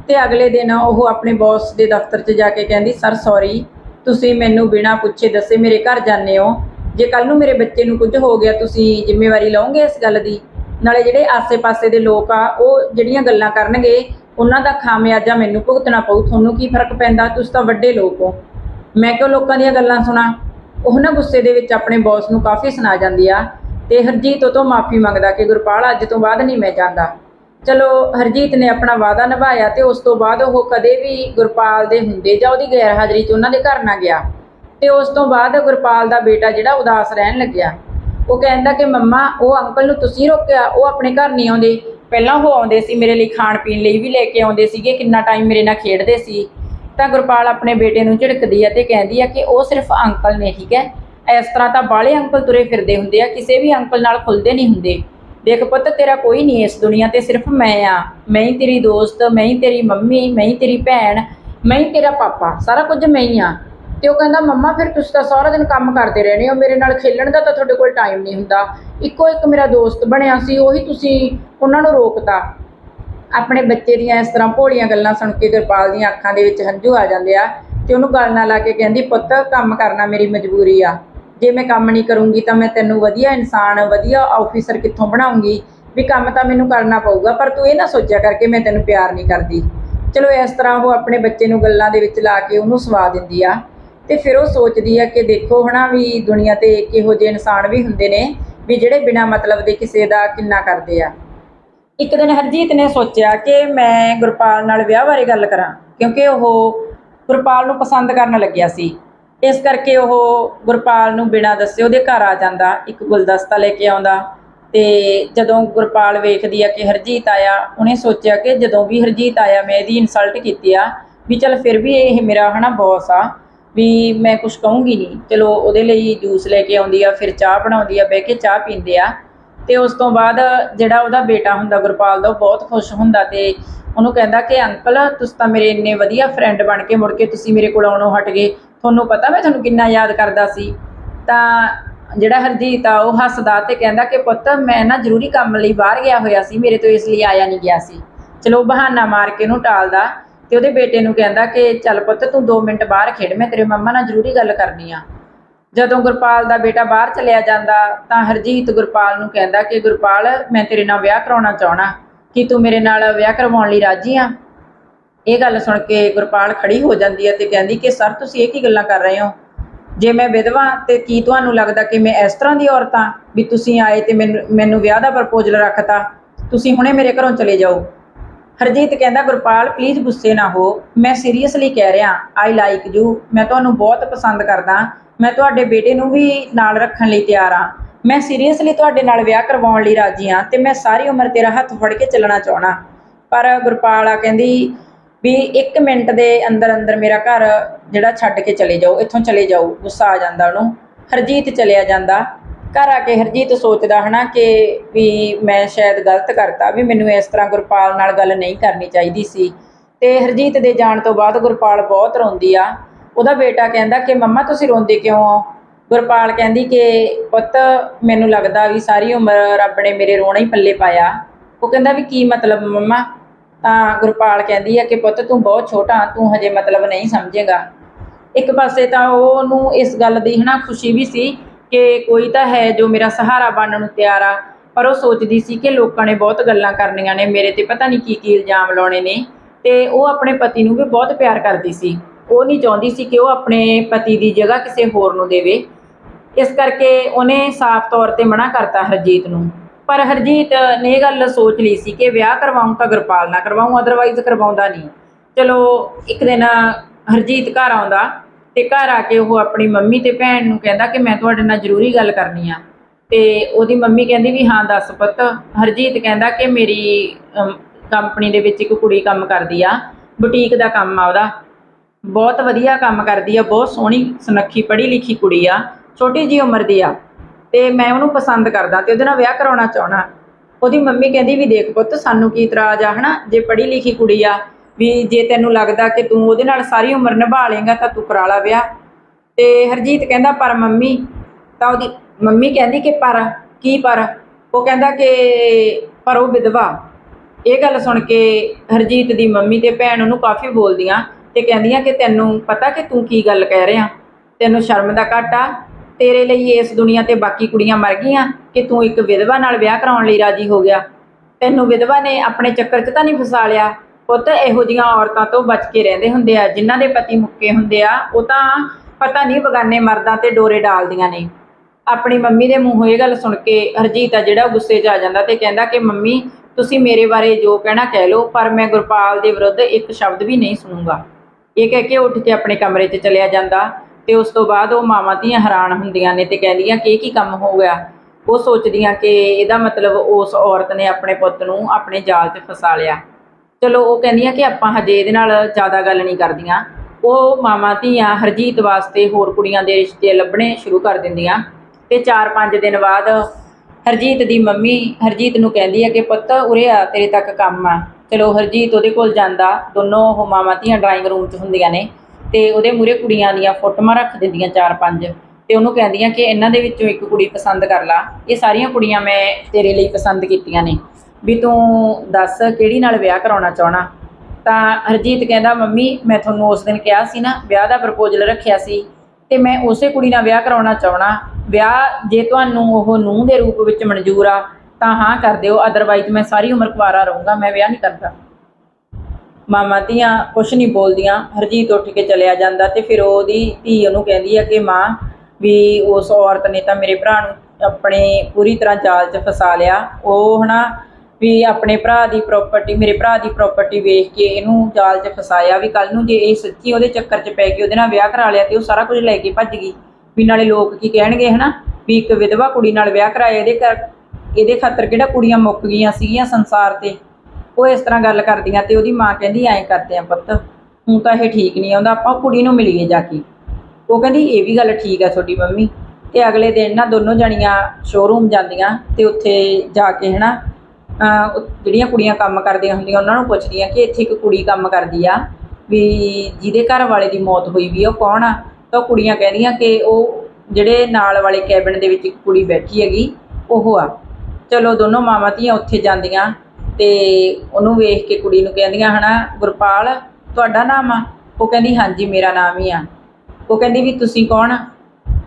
ਤੇ ਅਗਲੇ ਦਿਨ ਉਹ ਆਪਣੇ ਬੌਸ ਦੇ ਦਫ਼ਤਰ 'ਚ ਜਾ ਕੇ ਕਹਿੰਦੀ ਸਰ ਸੌਰੀ ਤੁਸੀਂ ਮੈਨੂੰ ਬਿਨਾਂ ਪੁੱਛੇ ਦੱਸੇ ਮੇਰੇ ਘਰ ਜਾਂਦੇ ਹੋ ਜੇ ਕੱਲ ਨੂੰ ਮੇਰੇ ਬੱਚੇ ਨੂੰ ਕੁਝ ਹੋ ਗਿਆ, ਤੁਸੀਂ ਜ਼ਿੰਮੇਵਾਰੀ ਲਓਗੇ ਇਸ ਗੱਲ ਦੀ? ਨਾਲੇ ਜਿਹੜੇ ਆਸੇ-ਪਾਸੇ ਦੇ ਲੋਕ ਆ, ਉਹ ਜਿਹੜੀਆਂ ਗੱਲਾਂ ਕਰਨਗੇ, ਉਹਨਾਂ ਦਾ ਖਾਮਿਆਜਾ ਮੈਨੂੰ ਭੁਗਤਣਾ ਪਊ, ਤੁਹਾਨੂੰ ਕੀ ਫ਼ਰਕ ਪੈਂਦਾ? ਤੁਸੀਂ ਤਾਂ ਵੱਡੇ ਲੋਕ ਹੋ। ਮੈਂ ਕਿਉਂ ਲੋਕਾਂ ਦੀਆਂ ਗੱਲਾਂ ਸੁਣਾ? ਉਹ ਨਾ ਗੁੱਸੇ ਦੇ ਵਿੱਚ ਆਪਣੇ ਬੌਸ ਨੂੰ ਕਾਫੀ ਸੁਣਾ ਜਾਂਦੀ ਆ, ਤੇ ਹਰਜੀਤ ਉਹ ਤੋਂ ਮਾਫੀ ਮੰਗਦਾ ਕਿ ਗੁਰਪਾਲ, ਅੱਜ ਤੋਂ ਬਾਅਦ ਨਹੀਂ ਮੈਂ ਜਾਂਦਾ। ਚਲੋ, ਹਰਜੀਤ ਨੇ ਆਪਣਾ ਵਾਅਦਾ ਨਿਭਾਇਆ ਤੇ ਉਸ ਤੋਂ ਬਾਅਦ ਉਹ ਕਦੇ ਵੀ ਗੁਰਪਾਲ ਦੇ ਹੁੰਦੇ ਜਾਂ ਉਹਦੀ ਗੈਰ ਹਾਜ਼ਰੀ 'ਚ ਉਹਨਾਂ ਦੇ ਘਰ ਨਾ ਗਿਆ। ਤੇ ਉਸ ਤੋਂ ਬਾਅਦ ਗੁਰਪਾਲ ਦਾ ਬੇਟਾ ਜਿਹੜਾ ਉਦਾਸ ਰਹਿਣ ਲੱਗਿਆ। ਉਹ ਕਹਿੰਦਾ ਕਿ ਮੰਮਾ, ਉਹ ਅੰਕਲ ਨੂੰ ਤੁਸੀਂ ਰੋਕਿਆ, ਉਹ ਆਪਣੇ ਘਰ ਨਹੀਂ ਆਉਂਦੇ। ਪਹਿਲਾਂ ਉਹ ਆਉਂਦੇ ਸੀ ਮੇਰੇ ਲਈ ਖਾਣ ਪੀਣ ਲਈ ਵੀ ਲੈ ਕੇ ਆਉਂਦੇ ਸੀਗੇ, ਕਿੰਨਾ ਟਾਈਮ ਮੇਰੇ ਨਾਲ ਖੇਡਦੇ ਸੀ। ਤਾਂ ਗੁਰਪਾਲ ਆਪਣੇ ਬੇਟੇ ਨੂੰ ਝਿੜਕਦੀ ਆ ਤੇ ਕਹਿੰਦੀ ਆ ਕਿ ਉਹ ਸਿਰਫ ਅੰਕਲ ਨੇ, ਠੀਕ ਹੈ? ਇਸ ਤਰ੍ਹਾਂ ਤਾਂ ਬਾਹਲੇ ਅੰਕਲ ਤੁਰੇ ਫਿਰਦੇ ਹੁੰਦੇ ਆ, ਕਿਸੇ ਵੀ ਅੰਕਲ ਨਾਲ ਖੁੱਲਦੇ ਨਹੀਂ ਹੁੰਦੇ। ਦੇਖ ਪੁੱਤ, ਤੇਰਾ ਕੋਈ ਨਹੀਂ ਇਸ ਦੁਨੀਆ ਤੇ, ਸਿਰਫ ਮੈਂ ਆ। ਮੈਂ ਹੀ ਤੇਰੀ ਦੋਸਤ, ਮੈਂ ਹੀ ਤੇਰੀ ਮੰਮੀ, ਮੈਂ ਹੀ ਤੇਰੀ ਭੈਣ, ਮੈਂ ਹੀ ਤੇਰਾ ਪਾਪਾ, ਸਾਰਾ ਕੁਝ ਮੈਂ ਹੀ ਆ। ਤੇ ਉਹ ਕਹਿੰਦਾ, ਮੰਮਾ, ਫਿਰ ਤੁਸੀਂ ਤਾਂ ਸਾਰਾ ਦਿਨ ਕੰਮ ਕਰਦੇ ਰਹਿੰਦੇ ਹੋ, ਮੇਰੇ ਨਾਲ ਖੇਲਣ ਦਾ ਤਾਂ ਤੁਹਾਡੇ ਕੋਲ ਟਾਈਮ ਨਹੀਂ ਹੁੰਦਾ। ਇੱਕੋ ਇੱਕ ਮੇਰਾ ਦੋਸਤ ਬਣਿਆ ਸੀ, ਉਹੀ ਤੁਸੀਂ ਉਹਨਾਂ ਨੂੰ ਰੋਕਤਾ। ਆਪਣੇ ਬੱਚੇ ਦੀਆਂ ਇਸ ਤਰ੍ਹਾਂ ਭੋਲੀਆਂ ਗੱਲਾਂ ਸੁਣ ਕੇ ਗੁਰਪਾਲ ਦੀਆਂ ਅੱਖਾਂ ਦੇ ਵਿੱਚ ਹੰਝੂ ਆ ਜਾਂਦੇ ਆ ਤੇ ਉਹਨੂੰ ਗੱਲ ਨਾਲ ਲਾ ਕੇ ਕਹਿੰਦੀ, ਪੁੱਤ, ਕੰਮ ਕਰਨਾ ਮੇਰੀ ਮਜਬੂਰੀ ਆ। ਜੇ ਮੈਂ ਕੰਮ ਨਹੀਂ ਕਰੂੰਗੀ ਤਾਂ ਮੈਂ ਤੈਨੂੰ ਵਧੀਆ ਇਨਸਾਨ, ਵਧੀਆ ਆਫੀਸਰ ਕਿੱਥੋਂ ਬਣਾਉਂਗੀ? ਵੀ ਕੰਮ ਤਾਂ ਮੈਨੂੰ ਕਰਨਾ ਪਊਗਾ, ਪਰ ਤੂੰ ਇਹ ਨਾ ਸੋਚਿਆ ਕਰਕੇ ਮੈਂ ਤੈਨੂੰ ਪਿਆਰ ਨਹੀਂ ਕਰਦੀ। ਚਲੋ, ਇਸ ਤਰ੍ਹਾਂ ਉਹ ਆਪਣੇ ਬੱਚੇ ਨੂੰ ਗੱਲਾਂ ਦੇ ਵਿੱਚ ਲਾ ਕੇ ਉਹਨੂੰ ਸਵਾ ਦਿੰਦੀ ਆ। ਤੇ ਫਿਰ ਉਹ ਸੋਚਦੀ ਹੈ ਕਿ ਦੇਖੋ ਹਨਾ ਵੀ ਦੁਨੀਆ ਤੇ ਕਿਹੋ ਜਿਹੇ ਇਨਸਾਨ ਵੀ ਹੁੰਦੇ ਨੇ ਵੀ ਜਿਹੜੇ ਬਿਨਾਂ ਮਤਲਬ ਦੇ ਕਿਸੇ ਦਾ ਕਿੰਨਾ ਕਰਦੇ ਆ। ਇੱਕ ਦਿਨ ਹਰਜੀਤ ਨੇ ਸੋਚਿਆ ਕਿ ਮੈਂ ਗੁਰਪਾਲ ਨਾਲ ਵਿਆਹ ਬਾਰੇ ਗੱਲ ਕਰਾਂ, ਕਿਉਂਕਿ ਉਹ ਗੁਰਪਾਲ ਨੂੰ ਪਸੰਦ ਕਰਨ ਲੱਗਿਆ ਸੀ। ਇਸ ਕਰਕੇ ਉਹ ਗੁਰਪਾਲ ਨੂੰ ਬਿਨਾਂ ਦੱਸੇ ਉਹਦੇ ਘਰ ਆ ਜਾਂਦਾ, ਇੱਕ ਗੁਲਦਸਤਾ ਲੈ ਕੇ ਆਉਂਦਾ। ਤੇ ਜਦੋਂ ਗੁਰਪਾਲ ਵੇਖਦੀ ਆ ਕਿ ਹਰਜੀਤ ਆਇਆ, ਉਹਨੇ ਸੋਚਿਆ ਕਿ ਜਦੋਂ ਵੀ ਹਰਜੀਤ ਆਇਆ, ਮੈਂ ਇਹਦੀ ਇਨਸਲਟ ਕੀਤੀ ਆ ਵੀ ਚਲ ਫਿਰ ਵੀ ਇਹ ਮੇਰਾ ਹਨਾ ਬੌਸ ਆ। ਵੀ ਮੈਂ ਕੁਝ ਕਹੂੰਗੀ ਨਹੀਂ। ਚਲੋ, ਉਹਦੇ ਲਈ ਜੂਸ ਲੈ ਕੇ ਆਉਂਦੀ ਆ, ਫਿਰ ਚਾਹ ਬਣਾਉਂਦੀ ਆ, ਬਹਿ ਕੇ ਚਾਹ ਪੀਂਦੇ ਆ। ਤੇ ਉਸ ਤੋਂ ਬਾਅਦ ਜਿਹੜਾ ਉਹਦਾ ਬੇਟਾ ਹੁੰਦਾ, ਗੁਰਪਾਲ ਦਾ, ਉਹ ਬਹੁਤ ਖੁਸ਼ ਹੁੰਦਾ ਤੇ ਉਹਨੂੰ ਕਹਿੰਦਾ ਕਿ, ਅੰਕਲ, ਤੁਸੀਂ ਤਾਂ ਮੇਰੇ ਇੰਨੇ ਵਧੀਆ ਫਰੈਂਡ ਬਣ ਕੇ ਮੁੜ ਕੇ ਤੁਸੀਂ ਮੇਰੇ ਕੋਲ ਆਉਣੋਂ ਹਟ ਗਏ। ਤੁਹਾਨੂੰ ਪਤਾ ਮੈਂ ਤੁਹਾਨੂੰ ਕਿੰਨਾ ਯਾਦ ਕਰਦਾ ਸੀ? ਤਾਂ ਜਿਹੜਾ ਹਰਜੀਤ ਆ, ਉਹ ਹੱਸਦਾ ਤੇ ਕਹਿੰਦਾ ਕਿ, ਪੁੱਤ, ਮੈਂ ਨਾ ਜ਼ਰੂਰੀ ਕੰਮ ਲਈ ਬਾਹਰ ਗਿਆ ਹੋਇਆ ਸੀ, ਮੇਰੇ ਤੋਂ ਇਸ ਲਈ ਆਇਆ ਨਹੀਂ ਗਿਆ ਸੀ। ਚਲੋ ਉਹ ਬਹਾਨਾ ਮਾਰ ਕੇ ਉਹਨੂੰ ਟਾਲਦਾ। ਤੇ ਉਹਦੇ ਬੇਟੇ ਨੂੰ ਕਹਿੰਦਾ ਕਿ ਚੱਲ ਪੁੱਤ ਤੂੰ 2 ਮਿੰਟ ਬਾਹਰ ਖੇਡ, ਮੈਂ ਤੇਰੇ ਮੰਮਾ ਨਾਲ ਜ਼ਰੂਰੀ ਗੱਲ ਕਰਨੀ ਆ। ਜਦੋਂ ਗੁਰਪਾਲ ਦਾ ਬੇਟਾ ਬਾਹਰ ਚਲਿਆ ਜਾਂਦਾ, ਤਾਂ ਹਰਜੀਤ ਗੁਰਪਾਲ ਨੂੰ ਕਹਿੰਦਾ ਕਿ ਗੁਰਪਾਲ, ਮੈਂ ਤੇਰੇ ਨਾਲ ਵਿਆਹ ਕਰਾਉਣਾ ਚਾਹਣਾ ਕਿ ਤੂੰ ਮੇਰੇ ਨਾਲ ਵਿਆਹ ਕਰਵਾਉਣ ਲਈ ਰਾਜੀ ਆ? ਇਹ ਗੱਲ ਸੁਣ ਕੇ ਗੁਰਪਾਲ ਖੜੀ ਹੋ ਜਾਂਦੀ ਹੈ ਤੇ ਕਹਿੰਦੀ ਕਿ, ਸਰ, ਤੁਸੀਂ ਇਹ ਕੀ ਗੱਲਾਂ ਕਰ ਰਹੇ ਹੋ? ਜੇ ਮੈਂ ਵਿਧਵਾ, ਤੇ ਕੀ ਤੁਹਾਨੂੰ ਲੱਗਦਾ ਕਿ ਮੈਂ ਇਸ ਤਰ੍ਹਾਂ ਦੀ ਔਰਤ ਹਾਂ ਵੀ ਤੁਸੀਂ ਆਏ ਤੇ ਮੈਨੂੰ ਮੈਨੂੰ ਵਿਆਹ ਦਾ ਪ੍ਰਪੋਜ਼ਲ ਰੱਖਤਾ। ਤੁਸੀਂ ਹੁਣੇ ਮੇਰੇ ਘਰੋਂ ਚਲੇ ਜਾਓ। ਹਰਜੀਤ ਕਹਿੰਦਾ, ਗੁਰਪਾਲ ਪਲੀਜ਼ ਗੁੱਸੇ ਨਾ ਹੋ। ਮੈਂ ਸੀਰੀਅਸਲੀ ਕਹਿ ਰਿਹਾ ਆਈ ਲਾਈਕ ਯੂ ਮੈਂ ਤੁਹਾਨੂੰ ਬਹੁਤ ਪਸੰਦ ਕਰਦਾ। ਮੈਂ ਤੁਹਾਡੇ ਬੇਟੇ ਨੂੰ ਵੀ ਨਾਲ ਰੱਖਣ ਲਈ ਤਿਆਰ ਹਾਂ। ਮੈਂ ਸੀਰੀਅਸਲੀ ਤੁਹਾਡੇ ਨਾਲ ਵਿਆਹ ਕਰਵਾਉਣ ਲਈ ਰਾਜੀ ਹਾਂ ਤੇ ਮੈਂ ਸਾਰੀ ਉਮਰ ਤੇਰਾ ਹੱਥ ਫੜ ਕੇ ਚੱਲਣਾ ਚਾਹਣਾ ਪਰ ਗੁਰਪਾਲ ਆ ਕਹਿੰਦੀ ਵੀ 1 ਮਿੰਟ ਦੇ ਅੰਦਰ ਅੰਦਰ ਮੇਰਾ ਘਰ ਜਿਹੜਾ ਛੱਡ ਕੇ ਚਲੇ ਜਾਓ, ਇੱਥੋਂ ਚਲੇ ਜਾਓ, ਗੁੱਸਾ ਆ ਜਾਂਦਾ ਉਹਨੂੰ। ਹਰਜੀਤ ਚਲਿਆ ਜਾਂਦਾ। ਘਰ ਆ ਕੇ ਹਰਜੀਤ ਸੋਚਦਾ ਹਨਾ ਕਿ ਵੀ ਮੈਂ ਸ਼ਾਇਦ ਗਲਤ ਕਰਤਾ, ਵੀ ਮੈਨੂੰ ਇਸ ਤਰ੍ਹਾਂ ਗੁਰਪਾਲ ਨਾਲ ਗੱਲ ਨਹੀਂ ਕਰਨੀ ਚਾਹੀਦੀ ਸੀ। ਤੇ ਹਰਜੀਤ ਦੇ ਜਾਣ ਤੋਂ ਬਾਅਦ ਗੁਰਪਾਲ ਬਹੁਤ ਰੋਂਦੀ ਆ। ਉਹਦਾ ਬੇਟਾ ਕਹਿੰਦਾ ਕਿ, ਮੰਮਾ, ਤੁਸੀਂ ਰੋਂਦੇ ਕਿਉਂ ਹੋ? ਗੁਰਪਾਲ ਕਹਿੰਦੀ ਕਿ, ਪੁੱਤ, ਮੈਨੂੰ ਲੱਗਦਾ ਵੀ ਸਾਰੀ ਉਮਰ ਰੱਬ ਨੇ ਮੇਰੇ ਰੋਣਾ ਹੀ ਪੱਲੇ ਪਾਇਆ। ਉਹ ਕਹਿੰਦਾ ਵੀ ਕੀ ਮਤਲਬ ਮੰਮਾ? ਤਾਂ ਗੁਰਪਾਲ ਕਹਿੰਦੀ ਆ ਕਿ, ਪੁੱਤ, ਤੂੰ ਬਹੁਤ ਛੋਟਾ, ਤੂੰ ਹਜੇ ਮਤਲਬ ਨਹੀਂ ਸਮਝੇਗਾ। ਇੱਕ ਪਾਸੇ ਤਾਂ ਉਹਨੂੰ ਇਸ ਗੱਲ ਦੀ ਹਨਾ ਖੁਸ਼ੀ ਵੀ ਸੀ ਕਿ ਕੋਈ ਤਾਂ ਹੈ ਜੋ ਮੇਰਾ ਸਹਾਰਾ ਬਣਨ ਨੂੰ ਤਿਆਰ ਆ, ਪਰ ਉਹ ਸੋਚਦੀ ਸੀ ਕਿ ਲੋਕਾਂ ਨੇ ਬਹੁਤ ਗੱਲਾਂ ਕਰਨੀਆਂ ਨੇ, ਮੇਰੇ ਤੇ ਪਤਾ ਨਹੀਂ ਕੀ ਕੀ ਇਲਜ਼ਾਮ ਲਾਉਣੇ ਨੇ, ਤੇ ਉਹ ਆਪਣੇ ਪਤੀ ਨੂੰ ਵੀ ਬਹੁਤ ਪਿਆਰ ਕਰਦੀ ਸੀ। ਉਹ ਨਹੀਂ ਚਾਹੁੰਦੀ ਸੀ ਕਿ ਉਹ ਆਪਣੇ ਪਤੀ ਦੀ ਜਗ੍ਹਾ ਕਿਸੇ ਹੋਰ ਨੂੰ ਦੇਵੇ। ਇਸ ਕਰਕੇ ਉਹਨੇ ਸਾਫ਼ ਤੌਰ ਤੇ ਮਨਾ ਕਰਤਾ ਹਰਜੀਤ ਨੂੰ। ਪਰ ਹਰਜੀਤ ਨੇ ਇਹ ਗੱਲ ਸੋਚ ਲਈ ਸੀ ਕਿ ਵਿਆਹ ਕਰਵਾਉਂ ਤਾਂ ਗੁਰਪਾਲ ਨਾਲ ਕਰਵਾਉਂ ਅਦਰਵਾਈਜ਼ ਕਰਵਾਉਂਦਾ ਨਹੀਂ। ਚਲੋ, ਇੱਕ ਦਿਨ ਹਰਜੀਤ ਘਰ ਆਉਂਦਾ ਤੇ ਘਰ ਆ ਕੇ ਉਹ ਆਪਣੀ ਮੰਮੀ ਤੇ ਭੈਣ ਨੂੰ ਕਹਿੰਦਾ ਕਿ ਮੈਂ ਤੁਹਾਡੇ ਨਾਲ ਜ਼ਰੂਰੀ ਗੱਲ ਕਰਨੀ ਆ। ਤੇ ਉਹਦੀ ਮੰਮੀ ਕਹਿੰਦੀ ਵੀ ਹਾਂ, ਦੱਸ ਪੁੱਤ। ਹਰਜੀਤ ਕਹਿੰਦਾ ਕਿ ਮੇਰੀ ਕੰਪਨੀ ਦੇ ਵਿੱਚ ਇੱਕ ਕੁੜੀ ਕੰਮ ਕਰਦੀ ਆ। ਬੁਟੀਕ ਦਾ ਕੰਮ ਆ ਉਹਦਾ। ਬਹੁਤ ਵਧੀਆ ਕੰਮ ਕਰਦੀ ਆ, ਬਹੁਤ ਸੋਹਣੀ, ਸੁਨੱਖੀ ਪੜ੍ਹੀ ਲਿਖੀ ਕੁੜੀ ਆ। ਛੋਟੀ ਜੀ ਉਮਰ ਦੀ ਆ। ਤੇ ਮੈਂ ਉਹਨੂੰ ਪਸੰਦ ਕਰਦਾ ਤੇ ਉਹਦੇ ਨਾਲ ਵਿਆਹ ਕਰਾਉਣਾ ਚਾਹਣਾ ਉਹਦੀ ਮੰਮੀ ਕਹਿੰਦੀ ਵੀ ਦੇਖ ਪੁੱਤ, ਸਾਨੂੰ ਕੀ ਇਤਰਾਜ਼ ਆ, ਹਨਾ? ਜੇ ਪੜ੍ਹੀ ਲਿਖੀ ਕੁੜੀ ਆ ਵੀ ਜੇ ਤੈਨੂੰ ਲੱਗਦਾ ਕਿ ਤੂੰ ਉਹਦੇ ਨਾਲ ਸਾਰੀ ਉਮਰ ਨਿਭਾ ਲੇਗਾ ਤਾਂ ਤੂੰ ਕਰਾ ਲਾ ਵਿਆਹ। ਤੇ ਹਰਜੀਤ ਕਹਿੰਦਾ, ਪਰ ਮੰਮੀ। ਤਾਂ ਉਹਦੀ ਮੰਮੀ ਕਹਿੰਦੀ ਕਿ, ਪਰ। ਕੀ ਪਰ? ਉਹ ਕਹਿੰਦਾ ਕਿ, ਪਰ ਉਹ ਵਿਧਵਾ। ਇਹ ਗੱਲ ਸੁਣ ਕੇ ਹਰਜੀਤ ਦੀ ਮੰਮੀ ਤੇ ਭੈਣ ਉਹਨੂੰ ਕਾਫੀ ਬੋਲਦੀਆਂ ਤੇ ਕਹਿੰਦੀਆਂ ਕਿ, ਤੈਨੂੰ ਪਤਾ ਕਿ ਤੂੰ ਕੀ ਗੱਲ ਕਹਿ ਰਿਹਾ? ਤੈਨੂੰ ਸ਼ਰਮ ਦਾ ਘਾਟਾ ਤੇਰੇ ਲਈ ਇਸ ਦੁਨੀਆ ਤੇ ਬਾਕੀ ਕੁੜੀਆਂ ਮਰ ਗਈਆਂ ਕਿ ਤੂੰ ਇੱਕ ਵਿਧਵਾ ਨਾਲ ਵਿਆਹ ਕਰਾਉਣ ਲਈ ਰਾਜੀ ਹੋ ਗਿਆ? ਤੈਨੂੰ ਵਿਧਵਾ ਨੇ ਆਪਣੇ ਚੱਕਰ 'ਚ ਤਾਂ ਨਹੀਂ ਫਸਾ ਲਿਆ? ਪੁੱਤ, ਇਹੋ ਜੀਆਂ ਔਰਤਾਂ ਤੋਂ ਬਚ ਕੇ ਰਹਿੰਦੇ ਹੁੰਦੇ ਆ, ਜਿਨ੍ਹਾਂ ਦੇ ਪਤੀ ਮੁੱਕੇ ਹੁੰਦੇ ਆ, ਉਹ ਤਾਂ ਪਤਾ ਨਹੀਂ ਬਗਾਨੇ ਮਰਦਾਂ ਤੇ ਡੋਰੇ ਡਾਲਦੀਆਂ ਨੇ। ਆਪਣੀ ਮੰਮੀ ਦੇ ਮੂੰਹੋਂ ਇਹ ਗੱਲ ਸੁਣ ਕੇ ਹਰਜੀਤ ਆ ਜਿਹੜਾ ਉਹ ਗੁੱਸੇ 'ਚ ਆ ਜਾਂਦਾ ਤੇ ਕਹਿੰਦਾ ਕਿ, ਮੰਮੀ, ਤੁਸੀਂ ਮੇਰੇ ਬਾਰੇ ਜੋ ਕਹਿਣਾ ਕਹਿ ਲਓ, ਪਰ ਮੈਂ ਗੁਰਪਾਲ ਦੇ ਵਿਰੁੱਧ ਇੱਕ ਸ਼ਬਦ ਵੀ ਨਹੀਂ ਸੁਣੂੰਗਾ। ਇਹ ਕਹਿ ਕੇ ਉੱਠ ਕੇ ਆਪਣੇ ਕਮਰੇ 'ਚ ਚਲਿਆ ਜਾਂਦਾ ਤੇ ਉਸ ਤੋਂ ਬਾਅਦ ਉਹ ਮਾਵਾਂ ਧੀਆਂ ਹੈਰਾਨ ਹੁੰਦੀਆਂ ਨੇ ਤੇ ਕਹਿੰਦੀਆਂ ਕਿ ਇਹ ਕੀ ਕੰਮ ਹੋ ਗਿਆ? ਉਹ ਸੋਚਦੀਆਂ ਕਿ ਇਹਦਾ ਮਤਲਬ ਉਸ ਔਰਤ ਨੇ ਆਪਣੇ ਪੁੱਤ ਨੂੰ ਆਪਣੇ ਜਾਲ 'ਚ ਫਸਾ ਲਿਆ। ਚਲੋ ਉਹ ਕਹਿੰਦੀਆਂ ਕਿ ਆਪਾਂ ਹਜੇ ਇਹਦੇ ਨਾਲ ਜ਼ਿਆਦਾ ਗੱਲ ਨਹੀਂ ਕਰਦੀਆਂ। ਉਹ ਮਾਮਾ, ਧੀਆਂ, ਹਰਜੀਤ ਵਾਸਤੇ ਹੋਰ ਕੁੜੀਆਂ ਦੇ ਰਿਸ਼ਤੇ ਲੱਭਣੇ ਸ਼ੁਰੂ ਕਰ ਦਿੰਦੀਆਂ। ਤੇ 4-5 ਦਿਨ ਬਾਅਦ ਹਰਜੀਤ ਦੀ ਮੰਮੀ ਹਰਜੀਤ ਨੂੰ ਕਹਿੰਦੀ ਹੈ ਕਿ ਪੁੱਤ, ਉਰੇ ਆ, ਤੇਰੇ ਤੱਕ ਕੰਮ ਆ। ਚਲੋ ਹਰਜੀਤ ਉਹਦੇ ਕੋਲ ਜਾਂਦਾ। ਦੋਨੋਂ ਉਹ ਮਾਮਾ, ਧੀਆਂ ਡਰਾਇੰਗ ਰੂਮ 'ਚ ਹੁੰਦੀਆਂ ਨੇ। ਤੇ ਉਹਦੇ ਮੂਰੇ ਕੁੜੀਆਂ ਦੀਆਂ ਫੋਟੋਆਂ ਰੱਖ ਦਿੰਦੀਆਂ 4-5 ਤੇ ਉਹਨੂੰ ਕਹਿੰਦੀਆਂ ਕਿ ਇਹਨਾਂ ਦੇ ਵਿੱਚੋਂ ਇੱਕ ਕੁੜੀ ਪਸੰਦ ਕਰ ਲਾ। ਇਹ ਸਾਰੀਆਂ ਕੁੜੀਆਂ ਮੈਂ ਤੇਰੇ ਲਈ ਪਸੰਦ ਕੀਤੀਆਂ ਨੇ। ਵੀ ਤੂੰ ਦੱਸ ਕਿਹੜੀ ਨਾਲ ਵਿਆਹ ਕਰਾਉਣਾ ਚਾਹਣਾ ਤਾਂ ਹਰਜੀਤ ਕਹਿੰਦਾ, ਮੰਮੀ, ਮੈਂ ਤੁਹਾਨੂੰ ਉਸ ਦਿਨ ਕਿਹਾ ਸੀ ਨਾ, ਵਿਆਹ ਦਾ ਪ੍ਰਪੋਜ਼ਲ ਰੱਖਿਆ ਸੀ ਤੇ ਮੈਂ ਉਸੇ ਕੁੜੀ ਨਾਲ ਵਿਆਹ ਕਰਾਉਣਾ ਚਾਹਣਾ ਵਿਆਹ ਜੇ ਤੁਹਾਨੂੰ ਉਹ ਨੂੰਹ ਦੇ ਰੂਪ ਵਿੱਚ ਮਨਜ਼ੂਰ ਆ, ਤਾਂ ਹਾਂ, ਕਰ ਦਿਓ। ਅਦਰਵਾਈਜ਼ ਮੈਂ ਸਾਰੀ ਉਮਰ ਕੁਆਰਾ ਰਹੂੰਗਾ, ਮੈਂ ਵਿਆਹ ਨਹੀਂ ਕਰਦਾ। ਮਾਮਾ ਧੀਆਂ ਕੁਛ ਨਹੀਂ ਬੋਲਦੀਆਂ। ਹਰਜੀਤ ਉੱਠ ਕੇ ਚਲਿਆ ਜਾਂਦਾ ਤੇ ਫਿਰ ਉਹਦੀ ਧੀ ਉਹਨੂੰ ਕਹਿੰਦੀ ਆ ਕਿ, ਮਾਂ, ਵੀ ਉਸ ਔਰਤ ਨੇ ਤਾਂ ਮੇਰੇ ਭਰਾ ਨੂੰ ਆਪਣੇ ਪੂਰੀ ਤਰ੍ਹਾਂ ਜਾਲ 'ਚ ਫਸਾ ਲਿਆ। ਉਹ ਹਨਾ ਵੀ ਆਪਣੇ ਭਰਾ ਦੀ ਪ੍ਰਾਪਰਟੀ ਮੇਰੇ ਭਰਾ ਦੀ ਪ੍ਰਾਪਰਟੀ ਵੇਖ ਕੇ ਇਹਨੂੰ ਜਾਲ 'ਚ ਫਸਾਇਆ ਵੀ ਕੱਲ ਨੂੰ ਜੇ ਇਹ ਸੱਚੀ ਉਹਦੇ ਚੱਕਰ 'ਚ ਪੈ ਗਈ, ਉਹਦੇ ਨਾਲ ਵਿਆਹ ਕਰਾ ਲਿਆ ਤੇ ਉਹ ਸਾਰਾ ਕੁਝ ਲੈ ਕੇ ਭੱਜ ਗਈ। ਵੀ ਨਾਲੇ ਲੋਕ ਕੀ ਕਹਿਣਗੇ, ਹਨਾ? ਵੀ ਇੱਕ ਵਿਧਵਾ ਕੁੜੀ ਨਾਲ ਵਿਆਹ ਕਰਾਇਆ, ਇਹਦੇ ਕਰ ਇਹਦੇ ਖਾਤਰ ਕਿਹੜਾ ਕੁੜੀਆਂ ਮੁੱਕ ਗਈਆਂ ਸੀਗੀਆਂ ਸੰਸਾਰ ਤੇ? ਉਹ ਇਸ ਤਰ੍ਹਾਂ ਗੱਲ ਕਰਦੀਆਂ ਤੇ ਉਹਦੀ ਮਾਂ ਕਹਿੰਦੀ, ਐਂ ਕਰਦੇ ਆ ਪੁੱਤ, ਹੁਣ ਤਾਂ ਇਹ ਠੀਕ ਨਹੀਂ ਆਉਂਦਾ, ਆਪਾਂ ਕੁੜੀ ਨੂੰ ਮਿਲੀਏ ਜਾ ਕੇ। ਉਹ ਕਹਿੰਦੀ, ਇਹ ਵੀ ਗੱਲ ਠੀਕ ਆ ਤੁਹਾਡੀ ਮੰਮੀ ਤੇ ਅਗਲੇ ਦਿਨ ਨਾ ਦੋਨੋਂ ਜਣੀਆਂ ਸ਼ੋਰੂਮ ਜਾਂਦੀਆਂ ਤੇ ਉੱਥੇ ਜਾ ਕੇ, ਹਨਾ ਜਿਹੜੀਆਂ ਕੁੜੀਆਂ ਕੰਮ ਕਰਦੀਆਂ ਹੁੰਦੀਆਂ, ਉਹਨਾਂ ਨੂੰ ਪੁੱਛਦੀਆਂ ਕਿ ਇੱਥੇ ਇੱਕ ਕੁੜੀ ਕੰਮ ਕਰਦੀ ਆ, ਵੀ ਜਿਹਦੇ ਘਰ ਵਾਲੇ ਦੀ ਮੌਤ ਹੋਈ ਵੀ ਉਹ ਕੌਣ ਆ? ਤਾਂ ਉਹ ਕੁੜੀਆਂ ਕਹਿੰਦੀਆਂ ਕਿ ਉਹ ਜਿਹੜੇ ਨਾਲ ਵਾਲੇ ਕੈਬਨ ਦੇ ਵਿੱਚ ਇੱਕ ਕੁੜੀ ਬੈਠੀ ਹੈਗੀ, ਉਹ ਆ। ਚਲੋ, ਦੋਨੋਂ ਮਾਵਾਂ ਧੀਆਂ ਉੱਥੇ ਜਾਂਦੀਆਂ ਤੇ ਉਹਨੂੰ ਵੇਖ ਕੇ ਕੁੜੀ ਨੂੰ ਕਹਿੰਦੀਆਂ, ਹਨਾ, ਗੁਰਪਾਲ, ਤੁਹਾਡਾ ਨਾਮ ਆ? ਉਹ ਕਹਿੰਦੀ, ਹਾਂਜੀ, ਮੇਰਾ ਨਾਮ ਹੀ ਆ। ਉਹ ਕਹਿੰਦੀ ਵੀ, ਤੁਸੀਂ ਕੌਣ?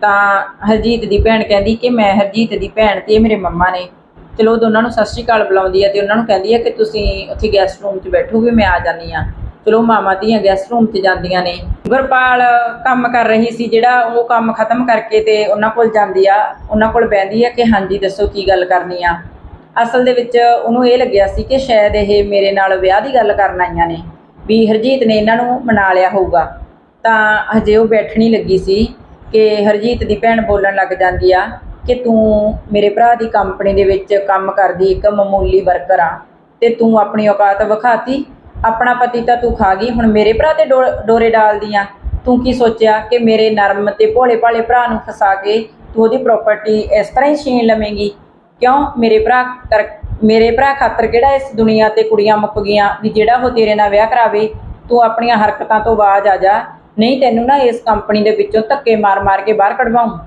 ਤਾਂ ਹਰਜੀਤ ਦੀ ਭੈਣ ਕਹਿੰਦੀ ਕਿ ਮੈਂ ਹਰਜੀਤ ਦੀ ਭੈਣ ਤੇ ਇਹ ਮੇਰੇ ਮੰਮਾ ਨੇ। ਚਲੋ ਉਹ ਦੋਨਾਂ ਨੂੰ ਸਤਿ ਸ਼੍ਰੀ ਅਕਾਲ ਬੁਲਾਉਂਦੀ ਹੈ ਤੇ ਉਹਨਾਂ ਨੂੰ ਕਹਿੰਦੀ ਹੈ ਕਿ ਤੁਸੀਂ ਉੱਥੇ ਗੈਸਟ ਰੂਮ 'ਚ ਬੈਠੋ ਵੀ ਮੈਂ ਆ ਜਾਂਦੀ ਆ। ਚਲੋ ਮਾਮਾ ਧੀਆਂ ਗੈਸਟ ਰੂਮ 'ਚ ਜਾਂਦੀਆਂ ਨੇ। ਗੁਰਪਾਲ ਕੰਮ ਕਰ ਰਹੀ ਸੀ ਜਿਹੜਾ ਉਹ ਕੰਮ ਖਤਮ ਕਰਕੇ ਤੇ ਉਹਨਾਂ ਕੋਲ ਜਾਂਦੀ ਆ। ਉਹਨਾਂ ਕੋਲ ਬਹਿੰਦੀ ਆ ਕਿ ਹਾਂਜੀ ਦੱਸੋ ਕੀ ਗੱਲ ਕਰਨੀ ਆ। ਅਸਲ ਦੇ ਵਿੱਚ ਉਹਨੂੰ ਇਹ ਲੱਗਿਆ ਸੀ ਕਿ ਸ਼ਾਇਦ ਇਹ ਮੇਰੇ ਨਾਲ ਵਿਆਹ ਦੀ ਗੱਲ ਕਰਨ ਆਈਆਂ ਨੇ, ਵੀ ਹਰਜੀਤ ਨੇ ਇਹਨਾਂ ਨੂੰ ਮਨਾ ਲਿਆ ਹੋਊਗਾ। ਤਾਂ ਹਜੇ ਉਹ ਬੈਠਣੀ ਲੱਗੀ ਸੀ ਕਿ ਹਰਜੀਤ ਦੀ ਭੈਣ ਬੋਲਣ ਲੱਗ ਜਾਂਦੀ ਆ। ਕਿ ਤੂੰ ਮੇਰੇ ਭਰਾ ਦੀ ਕੰਪਨੀ ਦੇ ਵਿੱਚ ਕੰਮ ਕਰਦੀ, ਇੱਕ ਮਾਮੂਲੀ ਵਰਕਰ ਆ, ਤੇ ਤੂੰ ਆਪਣੀ ਔਕਾਤ ਵਿਖਾਤੀ। ਆਪਣਾ ਪਤੀ ਤਾਂ ਤੂੰ ਖਾ ਗਈ, ਹੁਣ ਮੇਰੇ ਭਰਾ ਤੇ ਡੋ- ਡੋਰੇ ਡਾਲਦੀ ਆ ਤੂੰ ਕੀ ਸੋਚਿਆ ਕਿ ਮੇਰੇ ਨਰਮ ਤੇ ਭੋਲੇ ਭਾਲੇ ਭਰਾ ਨੂੰ ਫਸਾ ਕੇ ਤੂੰ ਉਹਦੀ ਪ੍ਰਾਪਰਟੀ ਇਸ ਤਰ੍ਹਾਂ ਹੀ ਛੀਨ ਲਵੇਂਗੀ? ਕਿਉਂ? ਮੇਰੇ ਭਰਾ ਕਰ, ਮੇਰੇ ਭਰਾ ਖਾਤਰ ਕਿਹੜਾ ਇਸ ਦੁਨੀਆ ਤੇ ਕੁੜੀਆਂ ਮੁੱਕ ਗਈਆਂ ਵੀ ਜਿਹੜਾ ਉਹ ਤੇਰੇ ਨਾਲ ਵਿਆਹ ਕਰਾਵੇ? ਤੂੰ ਆਪਣੀਆਂ ਹਰਕਤਾਂ ਤੋਂ ਬਾਜ ਆ ਜਾ। ਨਹੀਂ, ਤੈਨੂੰ ਨਾ ਇਸ ਕੰਪਨੀ ਦੇ ਵਿੱਚੋਂ ਧੱਕੇ ਮਾਰ-ਮਾਰ ਕੇ ਬਾਹਰ ਕਢਵਾਉਂ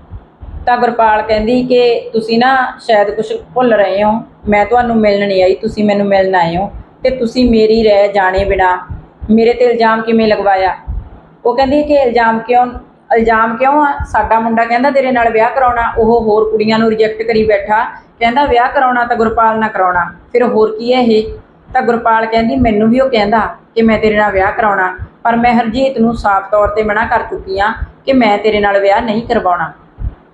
ਤਾਂ ਗੁਰਪਾਲ ਕਹਿੰਦੀ ਕਿ ਤੁਸੀਂ ਨਾ ਸ਼ਾਇਦ ਕੁਝ ਭੁੱਲ ਰਹੇ ਹੋ। ਮੈਂ ਤੁਹਾਨੂੰ ਮਿਲਣ ਨਹੀਂ ਆਈ, ਤੁਸੀਂ ਮੈਨੂੰ ਮਿਲਣ ਆਏ ਹੋ। ਤੇ ਤੁਸੀਂ ਮੇਰੀ ਰਹਿ ਜਾਣੇ ਬਿਨਾ ਮੇਰੇ ਤੇ ਇਲਜ਼ਾਮ ਕਿਵੇਂ ਲਗਵਾਇਆ? ਉਹ ਕਹਿੰਦੀ ਕਿ ਇਲਜ਼ਾਮ ਕਿਉਂ ਇਲਜ਼ਾਮ ਕਿਉਂ ਆ? ਸਾਡਾ ਮੁੰਡਾ ਕਹਿੰਦਾ ਤੇਰੇ ਨਾਲ ਵਿਆਹ ਕਰਾਉਣਾ, ਉਹ ਹੋਰ ਕੁੜੀਆਂ ਨੂੰ ਰਿਜੈਕਟ ਕਰੀ ਬੈਠਾ। ਕਹਿੰਦਾ ਵਿਆਹ ਕਰਾਉਣਾ ਤਾਂ ਗੁਰਪਾਲ ਨਾਲ ਕਰਾਉਣਾ। ਫਿਰ ਹੋਰ ਕੀ ਹੈ ਇਹ? ਤਾਂ ਗੁਰਪਾਲ ਕਹਿੰਦੀ, ਮੈਨੂੰ ਵੀ ਉਹ ਕਹਿੰਦਾ ਕਿ ਮੈਂ ਤੇਰੇ ਨਾਲ ਵਿਆਹ ਕਰਾਉਣਾ, ਪਰ ਮੈਂ ਹਰਜੀਤ ਨੂੰ ਸਾਫ਼ ਤੌਰ ਤੇ ਮਨਾ ਕਰ ਚੁੱਕੀ ਆ ਕਿ ਮੈਂ ਤੇਰੇ ਨਾਲ ਵਿਆਹ ਨਹੀਂ ਕਰਵਾਉਣਾ।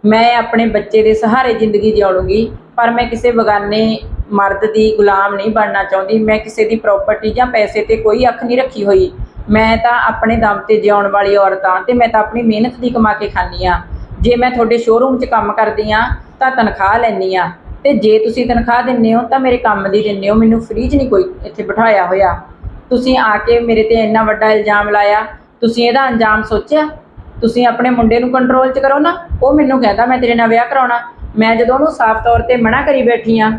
ਮੈਂ ਆਪਣੇ ਬੱਚੇ ਦੇ ਸਹਾਰੇ ਜ਼ਿੰਦਗੀ ਜਿਉਣੂਗੀ ਪਰ ਮੈਂ ਕਿਸੇ ਬਗਾਨੇ ਮਰਦ ਦੀ ਗੁਲਾਮ ਨਹੀਂ ਬਣਨਾ ਚਾਹੁੰਦੀ। ਮੈਂ ਕਿਸੇ ਦੀ ਪ੍ਰਾਪਰਟੀ ਜਾਂ ਪੈਸੇ ਤੇ ਕੋਈ ਅੱਖ ਨਹੀਂ ਰੱਖੀ ਹੋਈ। ਮੈਂ ਤਾਂ ਆਪਣੇ ਦਮ ਤੇ ਜਿਉਣ ਵਾਲੀ ਔਰਤ ਹਾਂ ਤੇ ਮੈਂ ਤਾਂ ਆਪਣੀ ਮਿਹਨਤ ਦੀ ਕਮਾ ਕੇ ਖਾਂਦੀ ਆ ਜੇ ਮੈਂ ਤੁਹਾਡੇ ਸ਼ੋਰੂਮ 'ਚ ਕੰਮ ਕਰਦੀ ਆ ਤਾਂ ਤਨਖਾਹ ਲੈਂਦੀ ਆ ਤੇ ਜੇ ਤੁਸੀਂ ਤਨਖਾਹ ਦਿੰਦੇ ਹੋ, ਤਾਂ ਮੇਰੇ ਕੰਮ ਦੀ ਦਿੰਦੇ ਹੋ। ਮੈਨੂੰ ਫ੍ਰੀ 'ਚ ਨਹੀਂ ਕੋਈ ਇੱਥੇ ਬਿਠਾਇਆ ਹੋਇਆ। ਤੁਸੀਂ ਆ ਕੇ ਮੇਰੇ ਤੇ ਇੰਨਾ ਵੱਡਾ ਇਲਜ਼ਾਮ ਲਾਇਆ। ਤੁਸੀਂ ਇਹਦਾ ਅੰਜਾਮ ਸੋਚਿਆ? ਤੁਸੀਂ ਆਪਣੇ ਮੁੰਡੇ ਨੂੰ ਕੰਟਰੋਲ 'ਚ ਕਰੋ ਨਾ, ਉਹ ਮੈਨੂੰ ਕਹਿੰਦਾ, ਮੈਂ ਤੇਰੇ ਨਾਲ ਵਿਆਹ ਕਰਾਉਣਾ। ਮੈਂ ਜਦੋਂ ਉਹਨੂੰ ਸਾਫ਼ ਤੌਰ ਤੇ ਮਨਾ ਕਰੀ ਬੈਠੀ ਆ,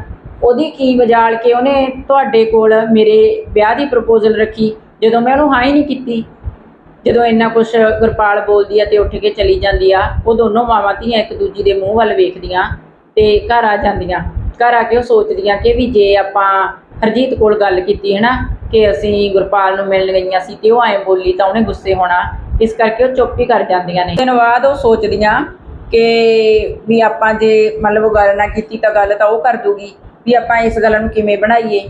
ਉਹਦੀ ਕੀ ਵਜਾਲ ਕੇ ਉਹਨੇ ਤੁਹਾਡੇ ਕੋਲ ਮੇਰੇ ਵਿਆਹ ਦੀ ਪ੍ਰਪੋਜ਼ਲ ਰੱਖੀ, ਜਦੋਂ ਮੈਂ ਉਹਨੂੰ ਹਾਂ ਹੀ ਨਹੀਂ ਕੀਤੀ। ਜਦੋਂ ਇੰਨਾ ਕੁਝ ਗੁਰਪਾਲ ਬੋਲਦੀ ਆ ਤੇ ਉੱਠ ਕੇ ਚਲੀ ਜਾਂਦੀ ਆ, ਉਹ ਦੋਨੋਂ ਮਾਵਾਂ ਧੀਆਂ ਇੱਕ ਦੂਜੀ ਦੇ ਮੂੰਹ ਵੱਲ ਵੇਖਦੀਆਂ ਤੇ ਘਰ ਆ ਜਾਂਦੀਆਂ। ਘਰ ਆ ਕੇ ਉਹ ਸੋਚਦੀਆਂ ਕਿ ਵੀ ਜੇ ਆਪਾਂ ਹਰਜੀਤ ਕੋਲ ਗੱਲ ਕੀਤੀ ਹੈ ਨਾ ਕਿ ਅਸੀਂ ਗੁਰਪਾਲ ਨੂੰ ਮਿਲਣ ਗਈਆਂ ਸੀ ਤੇ ਉਹ ਐਂ ਬੋਲੀ ਤਾਂ ਉਹਨੇ ਗੁੱਸੇ ਹੋਣਾ। ਇਸ ਕਰਕੇ ਉਹ ਚੁੱਪ ਹੀ ਕਰ ਜਾਂਦੀਆਂ ਨੇ। ਦਿਨ ਬਾਅਦ ਉਹ ਸੋਚਦੀਆਂ ਕਿ ਵੀ ਆਪਾਂ ਜੇ ਮਤਲਬ ਗੱਲ ਨਾ ਕੀਤੀ ਤਾਂ ਗੱਲ ਤਾਂ ਉਹ ਕਰ ਦੂਗੀ, ਵੀ ਆਪਾਂ ਇਸ ਗੱਲ ਨੂੰ ਕਿਵੇਂ ਬਣਾਈਏ?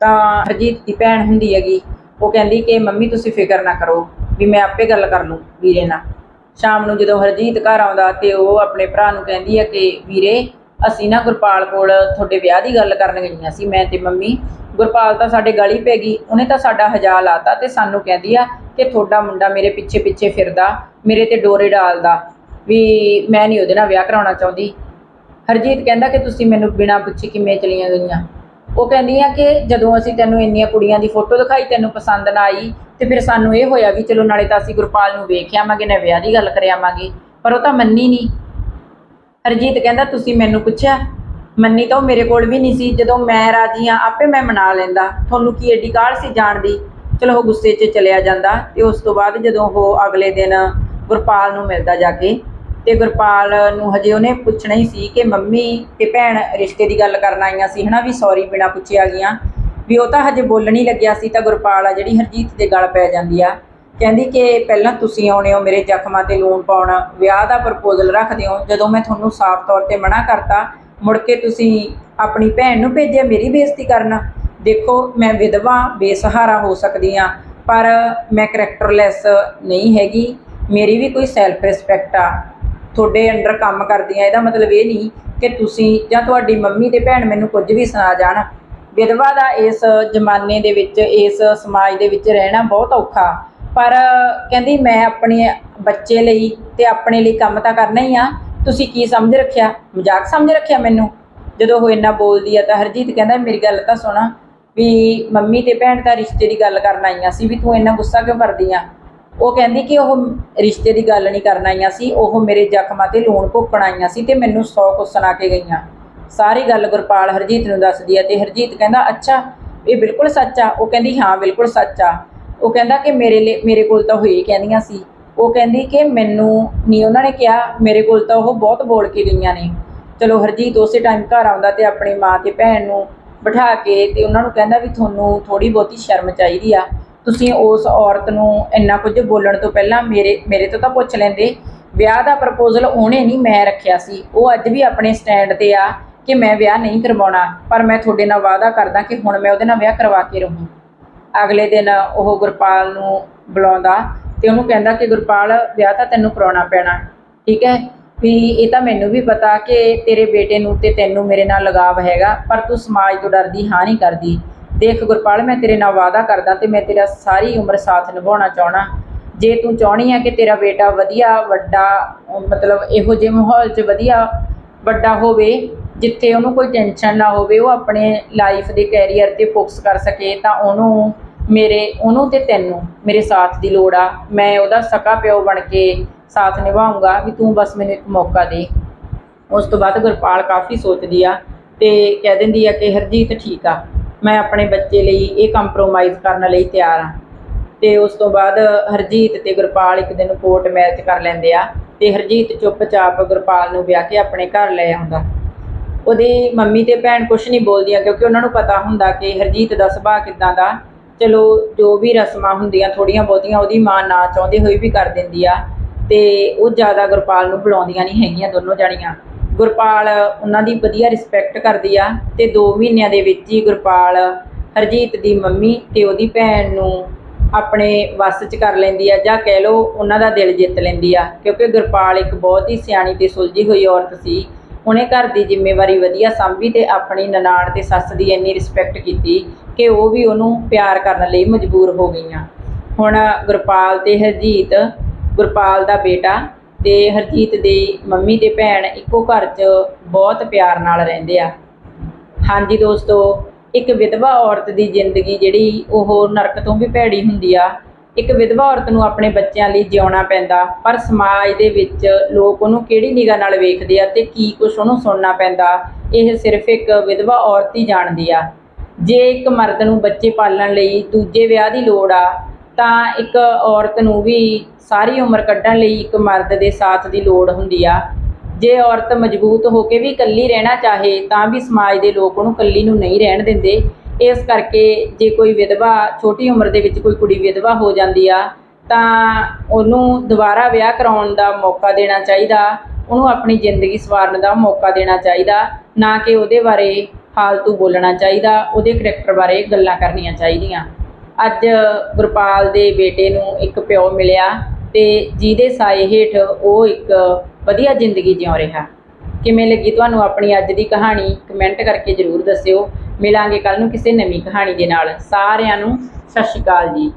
ਤਾਂ ਹਰਜੀਤ ਦੀ ਭੈਣ ਹੁੰਦੀ ਹੈਗੀ, ਉਹ ਕਹਿੰਦੀ ਕਿ ਮੰਮੀ ਤੁਸੀਂ ਫਿਕਰ ਨਾ ਕਰੋ, ਵੀ ਮੈਂ ਆਪੇ ਗੱਲ ਕਰ ਲੂੰ ਵੀਰੇ ਨਾਲ। ਸ਼ਾਮ ਨੂੰ ਜਦੋਂ ਹਰਜੀਤ ਘਰ ਆਉਂਦਾ ਤੇ ਉਹ ਆਪਣੇ ਭਰਾ ਨੂੰ ਕਹਿੰਦੀ ਹੈ ਕਿ ਵੀਰੇ, ਅਸੀਂ ਨਾ ਗੁਰਪਾਲ ਕੋਲ ਤੁਹਾਡੇ ਵਿਆਹ ਦੀ ਗੱਲ ਕਰਨ ਗਈਆਂ ਸੀ, ਮੈਂ ਤੇ ਮੰਮੀ ਗੁਰਪਾਲ ਤਾਂ ਸਾਡੇ ਗਲੀ ਪੈ ਗਈ, ਉਹਨੇ ਤਾਂ ਸਾਡਾ ਹਜਾ ਲਾਤਾ ਤੇ ਸਾਨੂੰ ਕਹਿੰਦੀ ਆ ਕਿ ਤੁਹਾਡਾ ਮੁੰਡਾ ਮੇਰੇ ਪਿੱਛੇ ਪਿੱਛੇ ਫਿਰਦਾ, ਮੇਰੇ ਤੇ ਡੋਰੇ ਡਾਲਦਾ, ਵੀ ਮੈਂ ਨਹੀਂ ਉਹਦੇ ਨਾਲ ਵਿਆਹ ਕਰਾਉਣਾ ਚਾਹੁੰਦੀ। ਹਰਜੀਤ ਕਹਿੰਦਾ ਕਿ ਤੁਸੀਂ ਮੈਨੂੰ ਬਿਨਾਂ ਪੁੱਛੇ ਕਿਵੇਂ ਚਲੀਆਂ ਗਈਆਂ। ਉਹ ਕਹਿੰਦੀ ਆ ਕਿ ਜਦੋਂ ਅਸੀਂ ਤੈਨੂੰ ਇੰਨੀਆਂ ਕੁੜੀਆਂ ਦੀ ਫੋਟੋ ਦਿਖਾਈ, ਤੈਨੂੰ ਪਸੰਦ ਨਾ ਆਈ, ਤੇ ਫਿਰ ਸਾਨੂੰ ਇਹ ਹੋਇਆ ਵੀ ਚਲੋ ਨਾਲੇ ਤਾਂ ਅਸੀਂ ਗੁਰਪਾਲ ਨੂੰ ਵੇਖ ਆਵਾਂਗੇ, ਨਾ ਵਿਆਹ ਦੀ ਗੱਲ ਕਰ ਆਵਾਂਗੇ ਪਰ ਉਹ ਤਾਂ ਮੰਨੀ ਨਹੀਂ। ਹਰਜੀਤ ਕਹਿੰਦਾ, ਤੁਸੀਂ ਮੈਨੂੰ ਪੁੱਛਿਆ ਮੰਨੀ ਤਾਂ ਉਹ ਮੇਰੇ ਕੋਲ ਵੀ ਨਹੀਂ ਸੀ। ਜਦੋਂ ਮੈਂ ਰਾਜੀ ਆ ਆਪੇ ਮੈਂ ਮਨਾ ਲੈਂਦਾ। ਤੁਹਾਨੂੰ ਕੀ ਏਡੀ ਕਾਹਲ ਸੀ ਜਾਣ ਦੀ? ਚਲੋ ਉਹ ਗੁੱਸੇ 'ਚ ਚਲਿਆ ਜਾਂਦਾ ਤੇ ਉਸ ਤੋਂ ਬਾਅਦ ਜਦੋਂ ਉਹ ਅਗਲੇ ਦਿਨ ਗੁਰਪਾਲ ਨੂੰ ਮਿਲਦਾ ਜਾ ਕੇ ਤੇ ਗੁਰਪਾਲ ਨੂੰ ਹਜੇ ਉਹਨੇ ਪੁੱਛਣਾ ਹੀ ਸੀ ਕਿ ਮੰਮੀ ਤੇ ਭੈਣ ਰਿਸ਼ਤੇ ਦੀ ਗੱਲ ਕਰਨ ਆਈਆਂ ਸੀ ਹਨਾ ਵੀ ਸੌਰੀ ਬਿਨਾ ਪੁੱਛੇ ਆ ਗਈਆਂ। ਵੀ ਉਹ ਤਾਂ ਹਜੇ ਬੋਲਣ ਹੀ ਲੱਗਿਆ ਸੀ ਤਾਂ ਗੁਰਪਾਲ ਆ ਜਿਹੜੀ ਹਰਜੀਤ ਦੇ ਗਲ ਪੈ ਜਾਂਦੀ ਆ। ਕਹਿੰਦੀ ਕਿ ਪਹਿਲਾਂ ਤੁਸੀਂ ਆਉਣੇ ਹੋ ਮੇਰੇ ਜ਼ਖਮਾਂ ਤੇ ਲੂਣ ਪਾਉਣ, ਵਿਆਹ ਦਾ ਪ੍ਰਪੋਜ਼ਲ ਰੱਖਦੇ ਹੋ। ਜਦੋਂ ਮੈਂ ਤੁਹਾਨੂੰ ਸਾਫ਼ ਤੌਰ ਤੇ ਮਨਾ ਕਰਤਾ ਮੁੜ ਕੇ ਤੁਸੀਂ ਆਪਣੀ ਭੈਣ ਨੂੰ ਭੇਜਿਆ ਮੇਰੀ ਬੇਇੱਜ਼ਤੀ ਕਰਨਾ। ਦੇਖੋ, ਮੈਂ ਵਿਧਵਾ, ਬੇਸਹਾਰਾ ਹੋ ਸਕਦੀ ਆ ਪਰ ਮੈਂ ਕਰੈਕਟਰਲੈਸ ਨਹੀਂ ਹੈਗੀ। ਮੇਰੀ ਵੀ ਕੋਈ ਸੈਲਫ ਰਿਸਪੈਕਟ ਆ। ਤੁਹਾਡੇ ਅੰਡਰ ਕੰਮ ਕਰਦੀ ਆ ਇਹਦਾ ਮਤਲਬ ਇਹ ਨਹੀਂ ਕਿ ਤੁਸੀਂ ਜਾਂ ਤੁਹਾਡੀ ਮੰਮੀ ਤੇ ਭੈਣ ਮੈਨੂੰ ਕੁਝ ਵੀ ਸੁਣਾ ਜਾਣ। ਵਿਧਵਾ ਦਾ ਇਸ ਜ਼ਮਾਨੇ ਦੇ ਵਿੱਚ, ਇਸ ਸਮਾਜ ਦੇ ਵਿੱਚ ਰਹਿਣਾ ਬਹੁਤ ਔਖਾ। ਪਰ ਕਹਿੰਦੀ ਮੈਂ ਆਪਣੇ ਬੱਚੇ ਲਈ ਤੇ ਆਪਣੇ ਲਈ ਕੰਮ ਤਾਂ ਕਰਨਾ ਹੀ ਆ। ਤੁਸੀਂ ਕੀ ਸਮਝ ਰੱਖਿਆ? ਮਜ਼ਾਕ ਸਮਝ ਰੱਖਿਆ ਮੈਨੂੰ? ਜਦੋਂ ਉਹ ਇੰਨਾ ਬੋਲਦੀ ਆ ਤਾਂ ਹਰਜੀਤ ਕਹਿੰਦਾ, ਮੇਰੀ ਗੱਲ ਤਾਂ ਸੁਣਾ ਵੀ ਮੰਮੀ ਤੇ ਭੈਣ ਤਾਂ ਰਿਸ਼ਤੇ ਦੀ ਗੱਲ ਕਰਨ ਆਈਆਂ ਸੀ ਵੀ ਤੂੰ ਇੰਨਾ ਗੁੱਸਾ ਕਿਉਂ ਕਰਦੀ ਆ? ਉਹ ਕਹਿੰਦੀ ਕਿ ਉਹ ਰਿਸ਼ਤੇ ਦੀ ਗੱਲ ਨਹੀਂ ਕਰਨ ਆਈਆਂ ਸੀ, ਉਹ ਮੇਰੇ ਜ਼ਖਮਾਂ ਤੇ ਲੂਣ ਭੁੱਕਣ ਆਈਆਂ ਸੀ ਤੇ ਮੈਨੂੰ ਸੌ ਕੁ ਸੁਣਾ ਕੇ ਗਈਆਂ। ਸਾਰੀ ਗੱਲ ਗੁਰਪਾਲ ਹਰਜੀਤ ਨੂੰ ਦੱਸਦੀ ਆ ਤੇ ਹਰਜੀਤ ਕਹਿੰਦਾ, ਅੱਛਾ, ਇਹ ਬਿਲਕੁਲ ਸੱਚ ਆ। ਉਹ ਕਹਿੰਦੀ, ਹਾਂ, ਬਿਲਕੁਲ ਸੱਚ ਆ। ਉਹ ਕਹਿੰਦਾ ਕਿ ਮੇਰੇ ਲਈ, ਮੇਰੇ ਕੋਲ ਤਾਂ ਉਹ ਕਹਿੰਦੀਆਂ ਸੀ। ਉਹ ਕਹਿੰਦੀ ਕਿ ਮੈਨੂੰ ਨਹੀਂ ਉਹਨਾਂ ਨੇ ਕਿਹਾ, ਮੇਰੇ ਕੋਲ ਤਾਂ ਉਹ ਬਹੁਤ ਬੋਲ ਕੇ ਗਈਆਂ ਨੇ। ਚਲੋ ਹਰਜੀਤ ਉਸੇ ਟਾਈਮ ਘਰ ਆਉਂਦਾ ਤੇ ਆਪਣੀ ਮਾਂ ਤੇ ਭੈਣ ਨੂੰ ਬਿਠਾ ਕੇ ਤੇ ਉਹਨਾਂ ਨੂੰ ਕਹਿੰਦਾ ਵੀ ਤੁਹਾਨੂੰ ਥੋੜੀ ਬਹੁਤੀ ਸ਼ਰਮ ਚਾਹੀਦੀ ਆ। ਤੁਸੀਂ ਉਸ ਔਰਤ ਨੂੰ ਇੰਨਾ ਕੁਝ ਬੋਲਣ ਤੋਂ ਪਹਿਲਾਂ ਮੇਰੇ ਮੇਰੇ ਤੋਂ ਤਾਂ ਪੁੱਛ ਲੈਂਦੇ। ਵਿਆਹ ਦਾ ਪ੍ਰਪੋਜ਼ਲ ਉਹਨੇ ਨਹੀਂ ਮੈਂ ਰੱਖਿਆ ਸੀ। ਉਹ ਅੱਜ ਵੀ ਆਪਣੇ ਸਟੈਂਡ ਤੇ ਆ ਕਿ ਮੈਂ ਵਿਆਹ ਨਹੀਂ ਕਰਵਾਉਣਾ, ਪਰ ਮੈਂ ਤੁਹਾਡੇ ਨਾਲ ਵਾਅਦਾ ਕਰਦਾ ਕਿ ਹੁਣ ਮੈਂ ਉਹਦੇ ਨਾਲ ਵਿਆਹ ਕਰਵਾ ਕੇ ਰਹੂੰ। ਅਗਲੇ ਦਿਨ ਉਹ ਗੁਰਪਾਲ ਨੂੰ ਬੁਲਾਉਂਦਾ ਤੇ ਉਹਨੂੰ ਕਹਿੰਦਾ ਕਿ ਗੁਰਪਾਲ, ਵਿਆਹ ਤਾਂ ਤੈਨੂੰ ਕਰਾਉਣਾ ਪੈਣਾ। ਠੀਕ ਹੈ? ਵੀ ਇਹ ਤਾਂ ਮੈਨੂੰ ਵੀ ਪਤਾ ਕਿ ਤੇਰੇ ਬੇਟੇ ਨੂੰ ਤੇ ਤੈਨੂੰ ਮੇਰੇ ਨਾਲ ਲਗਾਵ ਹੈਗਾ, ਪਰ ਤੂੰ ਸਮਾਜ ਤੋਂ ਡਰਦੀ, ਹਾਂ ਨਹੀਂ ਕਰਦੀ। ਦੇਖ ਗੁਰਪਾਲ, ਮੈਂ ਤੇਰੇ ਨਾਲ ਵਾਅਦਾ ਕਰਦਾ ਤੇ ਮੈਂ ਤੇਰਾ ਸਾਰੀ ਉਮਰ ਸਾਥ ਨਿਭਾਉਣਾ ਚਾਹਣਾ ਜੇ ਤੂੰ ਚਾਹਣੀ ਆ ਕਿ ਤੇਰਾ ਬੇਟਾ ਵਧੀਆ, ਵੱਡਾ ਮਤਲਬ ਇਹੋ ਜਿਹੇ ਮਾਹੌਲ 'ਚ ਵਧੀਆ, ਵੱਡਾ ਹੋਵੇ, ਜਿੱਥੇ ਉਹਨੂੰ ਕੋਈ ਟੈਨਸ਼ਨ ਨਾ ਹੋਵੇ, ਉਹ ਆਪਣੇ ਲਾਈਫ ਦੇ ਕੈਰੀਅਰ ਤੇ ਫੋਕਸ ਕਰ ਸਕੇ, ਤਾਂ ਉਹਨੂੰ ਮੇਰੇ, ਉਹਨੂੰ ਤੇ ਤੈਨੂੰ, ਮੇਰੇ ਸਾਥ ਦੀ ਲੋੜ ਆ। ਮੈਂ ਉਹਦਾ ਸਕਾ ਪਿਓ ਬਣ ਕੇ ਸਾਥ ਨਿਭਾਉਂਗਾ ਵੀ ਤੂੰ ਬਸ ਮੈਨੂੰ ਇੱਕ ਮੌਕਾ ਦੇ। ਉਸ ਤੋਂ ਬਾਅਦ ਗੁਰਪਾਲ ਕਾਫੀ ਸੋਚਦੀ ਆ ਤੇ ਕਹਿ ਦਿੰਦੀ ਆ ਕਿ ਹਰਜੀਤ ਠੀਕ ਆ। ਮੈਂ ਆਪਣੇ ਬੱਚੇ ਲਈ ਇਹ ਕੰਪਰੋਮਾਈਜ਼ ਕਰਨ ਲਈ ਤਿਆਰ ਆ। ਤੇ ਉਸ ਤੋਂ ਬਾਅਦ ਹਰਜੀਤ ਤੇ ਗੁਰਪਾਲ ਇੱਕ ਦਿਨ ਕੋਰਟ ਮੈਚ ਕਰ ਲੈਂਦੇ ਆ ਤੇ ਹਰਜੀਤ ਚੁੱਪਚਾਪ ਗੁਰਪਾਲ ਨੂੰ ਵਿਆਹ ਕੇ ਆਪਣੇ ਘਰ ਲੈ ਆਉਂਦਾ। ਉਹਦੀ ਮੰਮੀ ਤੇ ਭੈਣ ਕੁਝ ਨਹੀਂ ਬੋਲਦੀਆਂ ਕਿਉਂਕਿ ਉਹਨਾਂ ਨੂੰ ਪਤਾ ਹੁੰਦਾ ਕਿ ਹਰਜੀਤ ਦਾ ਸੁਭਾਅ ਕਿਦਾਂ ਦਾ ਚਲੋ, ਜੋ ਵੀ ਰਸਮਾਂ ਹੁੰਦੀਆਂ ਥੋੜੀਆਂ ਬਹੁਤੀਆਂ, ਉਹਦੀ ਮਾਂ ਨਾ ਚਾਹੁੰਦੇ ਹੋਏ ਵੀ ਕਰ ਦਿੰਦੀ ਆ। ਤੇ ਉਹ ਜ਼ਿਆਦਾ ਗੁਰਪਾਲ ਨੂੰ ਬੁਲਾਉਂਦੀਆਂ ਨਹੀਂ ਹੈਗੀਆਂ ਦੋਨੋਂ ਜਾਣੀਆਂ। ਗੁਰਪਾਲ ਉਹਨਾਂ ਦੀ ਵਧੀਆ ਰਿਸਪੈਕਟ ਕਰਦੀ ਆ ਤੇ 2 ਮਹੀਨਿਆਂ ਦੇ ਵਿੱਚ ਹੀ ਗੁਰਪਾਲ ਹਰਜੀਤ ਦੀ ਮੰਮੀ ਤੇ ਉਹਦੀ ਭੈਣ ਨੂੰ ਆਪਣੇ ਵੱਸ 'ਚ ਕਰ ਲੈਂਦੀ ਆ ਜਾਂ ਕਹਿ ਲਓ ਉਹਨਾਂ ਦਾ ਦਿਲ ਜਿੱਤ ਲੈਂਦੀ ਆ। ਕਿਉਂਕਿ ਗੁਰਪਾਲ ਇੱਕ ਬਹੁਤ ਹੀ ਸਿਆਣੀ ਤੇ ਸੁਲਝੀ ਹੋਈ ਔਰਤ ਸੀ। ਉਹਨੇ ਘਰ ਦੀ ਜ਼ਿੰਮੇਵਾਰੀ ਵਧੀਆ ਸੰਭੀ ਤੇ ਆਪਣੀ ਨਨਾਣ ਤੇ ਸੱਸ ਦੀ ਇੰਨੀ ਰਿਸਪੈਕਟ ਕੀਤੀ ਕਿ ਉਹ ਵੀ ਉਹਨੂੰ ਪਿਆਰ ਕਰਨ ਲਈ ਮਜਬੂਰ ਹੋ ਗਈਆਂ। ਹੁਣ ਗੁਰਪਾਲ ਤੇ ਹਰਜੀਤ, ਗੁਰਪਾਲ ਦਾ ਬੇਟਾ ਤੇ ਹਰਜੀਤ ਦੀ ਮੰਮੀ ਤੇ ਭੈਣ ਇੱਕੋ ਘਰ 'ਚ ਬਹੁਤ ਪਿਆਰ ਨਾਲ ਰਹਿੰਦੇ ਆ। ਹਾਂਜੀ ਦੋਸਤੋ, ਇੱਕ ਵਿਧਵਾ ਔਰਤ ਦੀ ਜ਼ਿੰਦਗੀ ਜਿਹੜੀ ਉਹ ਨਰਕ ਤੋਂ ਵੀ ਭੈੜੀ ਹੁੰਦੀ ਆ ਇੱਕ ਵਿਧਵਾ ਔਰਤ ਨੂੰ ਆਪਣੇ ਬੱਚਿਆਂ ਲਈ ਜਿਉਣਾ ਪੈਂਦਾ, ਪਰ ਸਮਾਜ ਦੇ ਵਿੱਚ ਲੋਕ ਉਹਨੂੰ ਕਿਹੜੀ ਨਿਗਾਹ ਨਾਲ ਵੇਖਦੇ ਆ ਤੇ ਕੀ ਕੁਝ ਉਹਨੂੰ ਸੁਣਨਾ ਪੈਂਦਾ, ਇਹ ਸਿਰਫ ਇੱਕ ਵਿਧਵਾ ਔਰਤ ਹੀ ਜਾਣਦੀ ਆ। ਜੇ ਇੱਕ ਮਰਦ ਨੂੰ ਬੱਚੇ ਪਾਲਣ ਲਈ ਦੂਜੇ ਵਿਆਹ ਦੀ ਲੋੜ ਆ, ਤਾਂ ਇੱਕ ਔਰਤ ਨੂੰ ਵੀ ਸਾਰੀ ਉਮਰ ਕੱਢਣ ਲਈ ਇੱਕ ਮਰਦ ਦੇ ਸਾਥ ਦੀ ਲੋੜ ਹੁੰਦੀ ਆ। ਜੇ ਔਰਤ ਮਜ਼ਬੂਤ ਹੋ ਕੇ ਵੀ ਇਕੱਲੀ ਰਹਿਣਾ ਚਾਹੇ, ਤਾਂ ਵੀ ਸਮਾਜ ਦੇ ਲੋਕ ਉਹਨੂੰ ਇਕੱਲੀ ਨੂੰ ਨਹੀਂ ਰਹਿਣ ਦਿੰਦੇ। ਇਸ ਕਰਕੇ ਜੇ ਕੋਈ ਵਿਧਵਾ ਛੋਟੀ ਉਮਰ ਦੇ ਵਿੱਚ ਕੋਈ ਕੁੜੀ ਵਿਧਵਾ ਹੋ ਜਾਂਦੀ ਆ, ਤਾਂ ਉਹਨੂੰ ਦੁਬਾਰਾ ਵਿਆਹ ਕਰਾਉਣ ਦਾ ਮੌਕਾ ਦੇਣਾ ਚਾਹੀਦਾ, ਉਹਨੂੰ ਆਪਣੀ ਜ਼ਿੰਦਗੀ ਸਵਾਰਨ ਦਾ ਮੌਕਾ ਦੇਣਾ ਚਾਹੀਦਾ, ਨਾ ਕਿ ਉਹਦੇ ਬਾਰੇ ਫਾਲਤੂ ਬੋਲਣਾ ਚਾਹੀਦਾ, ਉਹਦੇ ਕਰੈਕਟਰ ਬਾਰੇ ਗੱਲਾਂ ਕਰਨੀਆਂ ਚਾਹੀਦੀਆਂ। ਅੱਜ ਗੁਰਪਾਲ ਦੇ ਬੇਟੇ ਨੂੰ ਇੱਕ ਪਿਓ ਮਿਲਿਆ ਤੇ ਜਿਹਦੇ ਸਾਏ ਹੇਠ ਉਹ ਇੱਕ ਵਧੀਆ ਜ਼ਿੰਦਗੀ ਜਿਉ ਰਿਹਾ। ਕਿਵੇਂ ਲੱਗੀ ਤੁਹਾਨੂੰ ਆਪਣੀ ਅੱਜ ਦੀ ਕਹਾਣੀ? ਕਮੈਂਟ ਕਰਕੇ ਜਰੂਰ ਦੱਸਿਓ। ਮਿਲਾਂਗੇ ਕੱਲ ਨੂੰ ਕਿਸੇ ਨਵੀਂ ਕਹਾਣੀ ਦੇ ਨਾਲ। ਸਾਰਿਆਂ ਨੂੰ ਸਤਿ ਸ਼੍ਰੀ ਅਕਾਲ ਜੀ।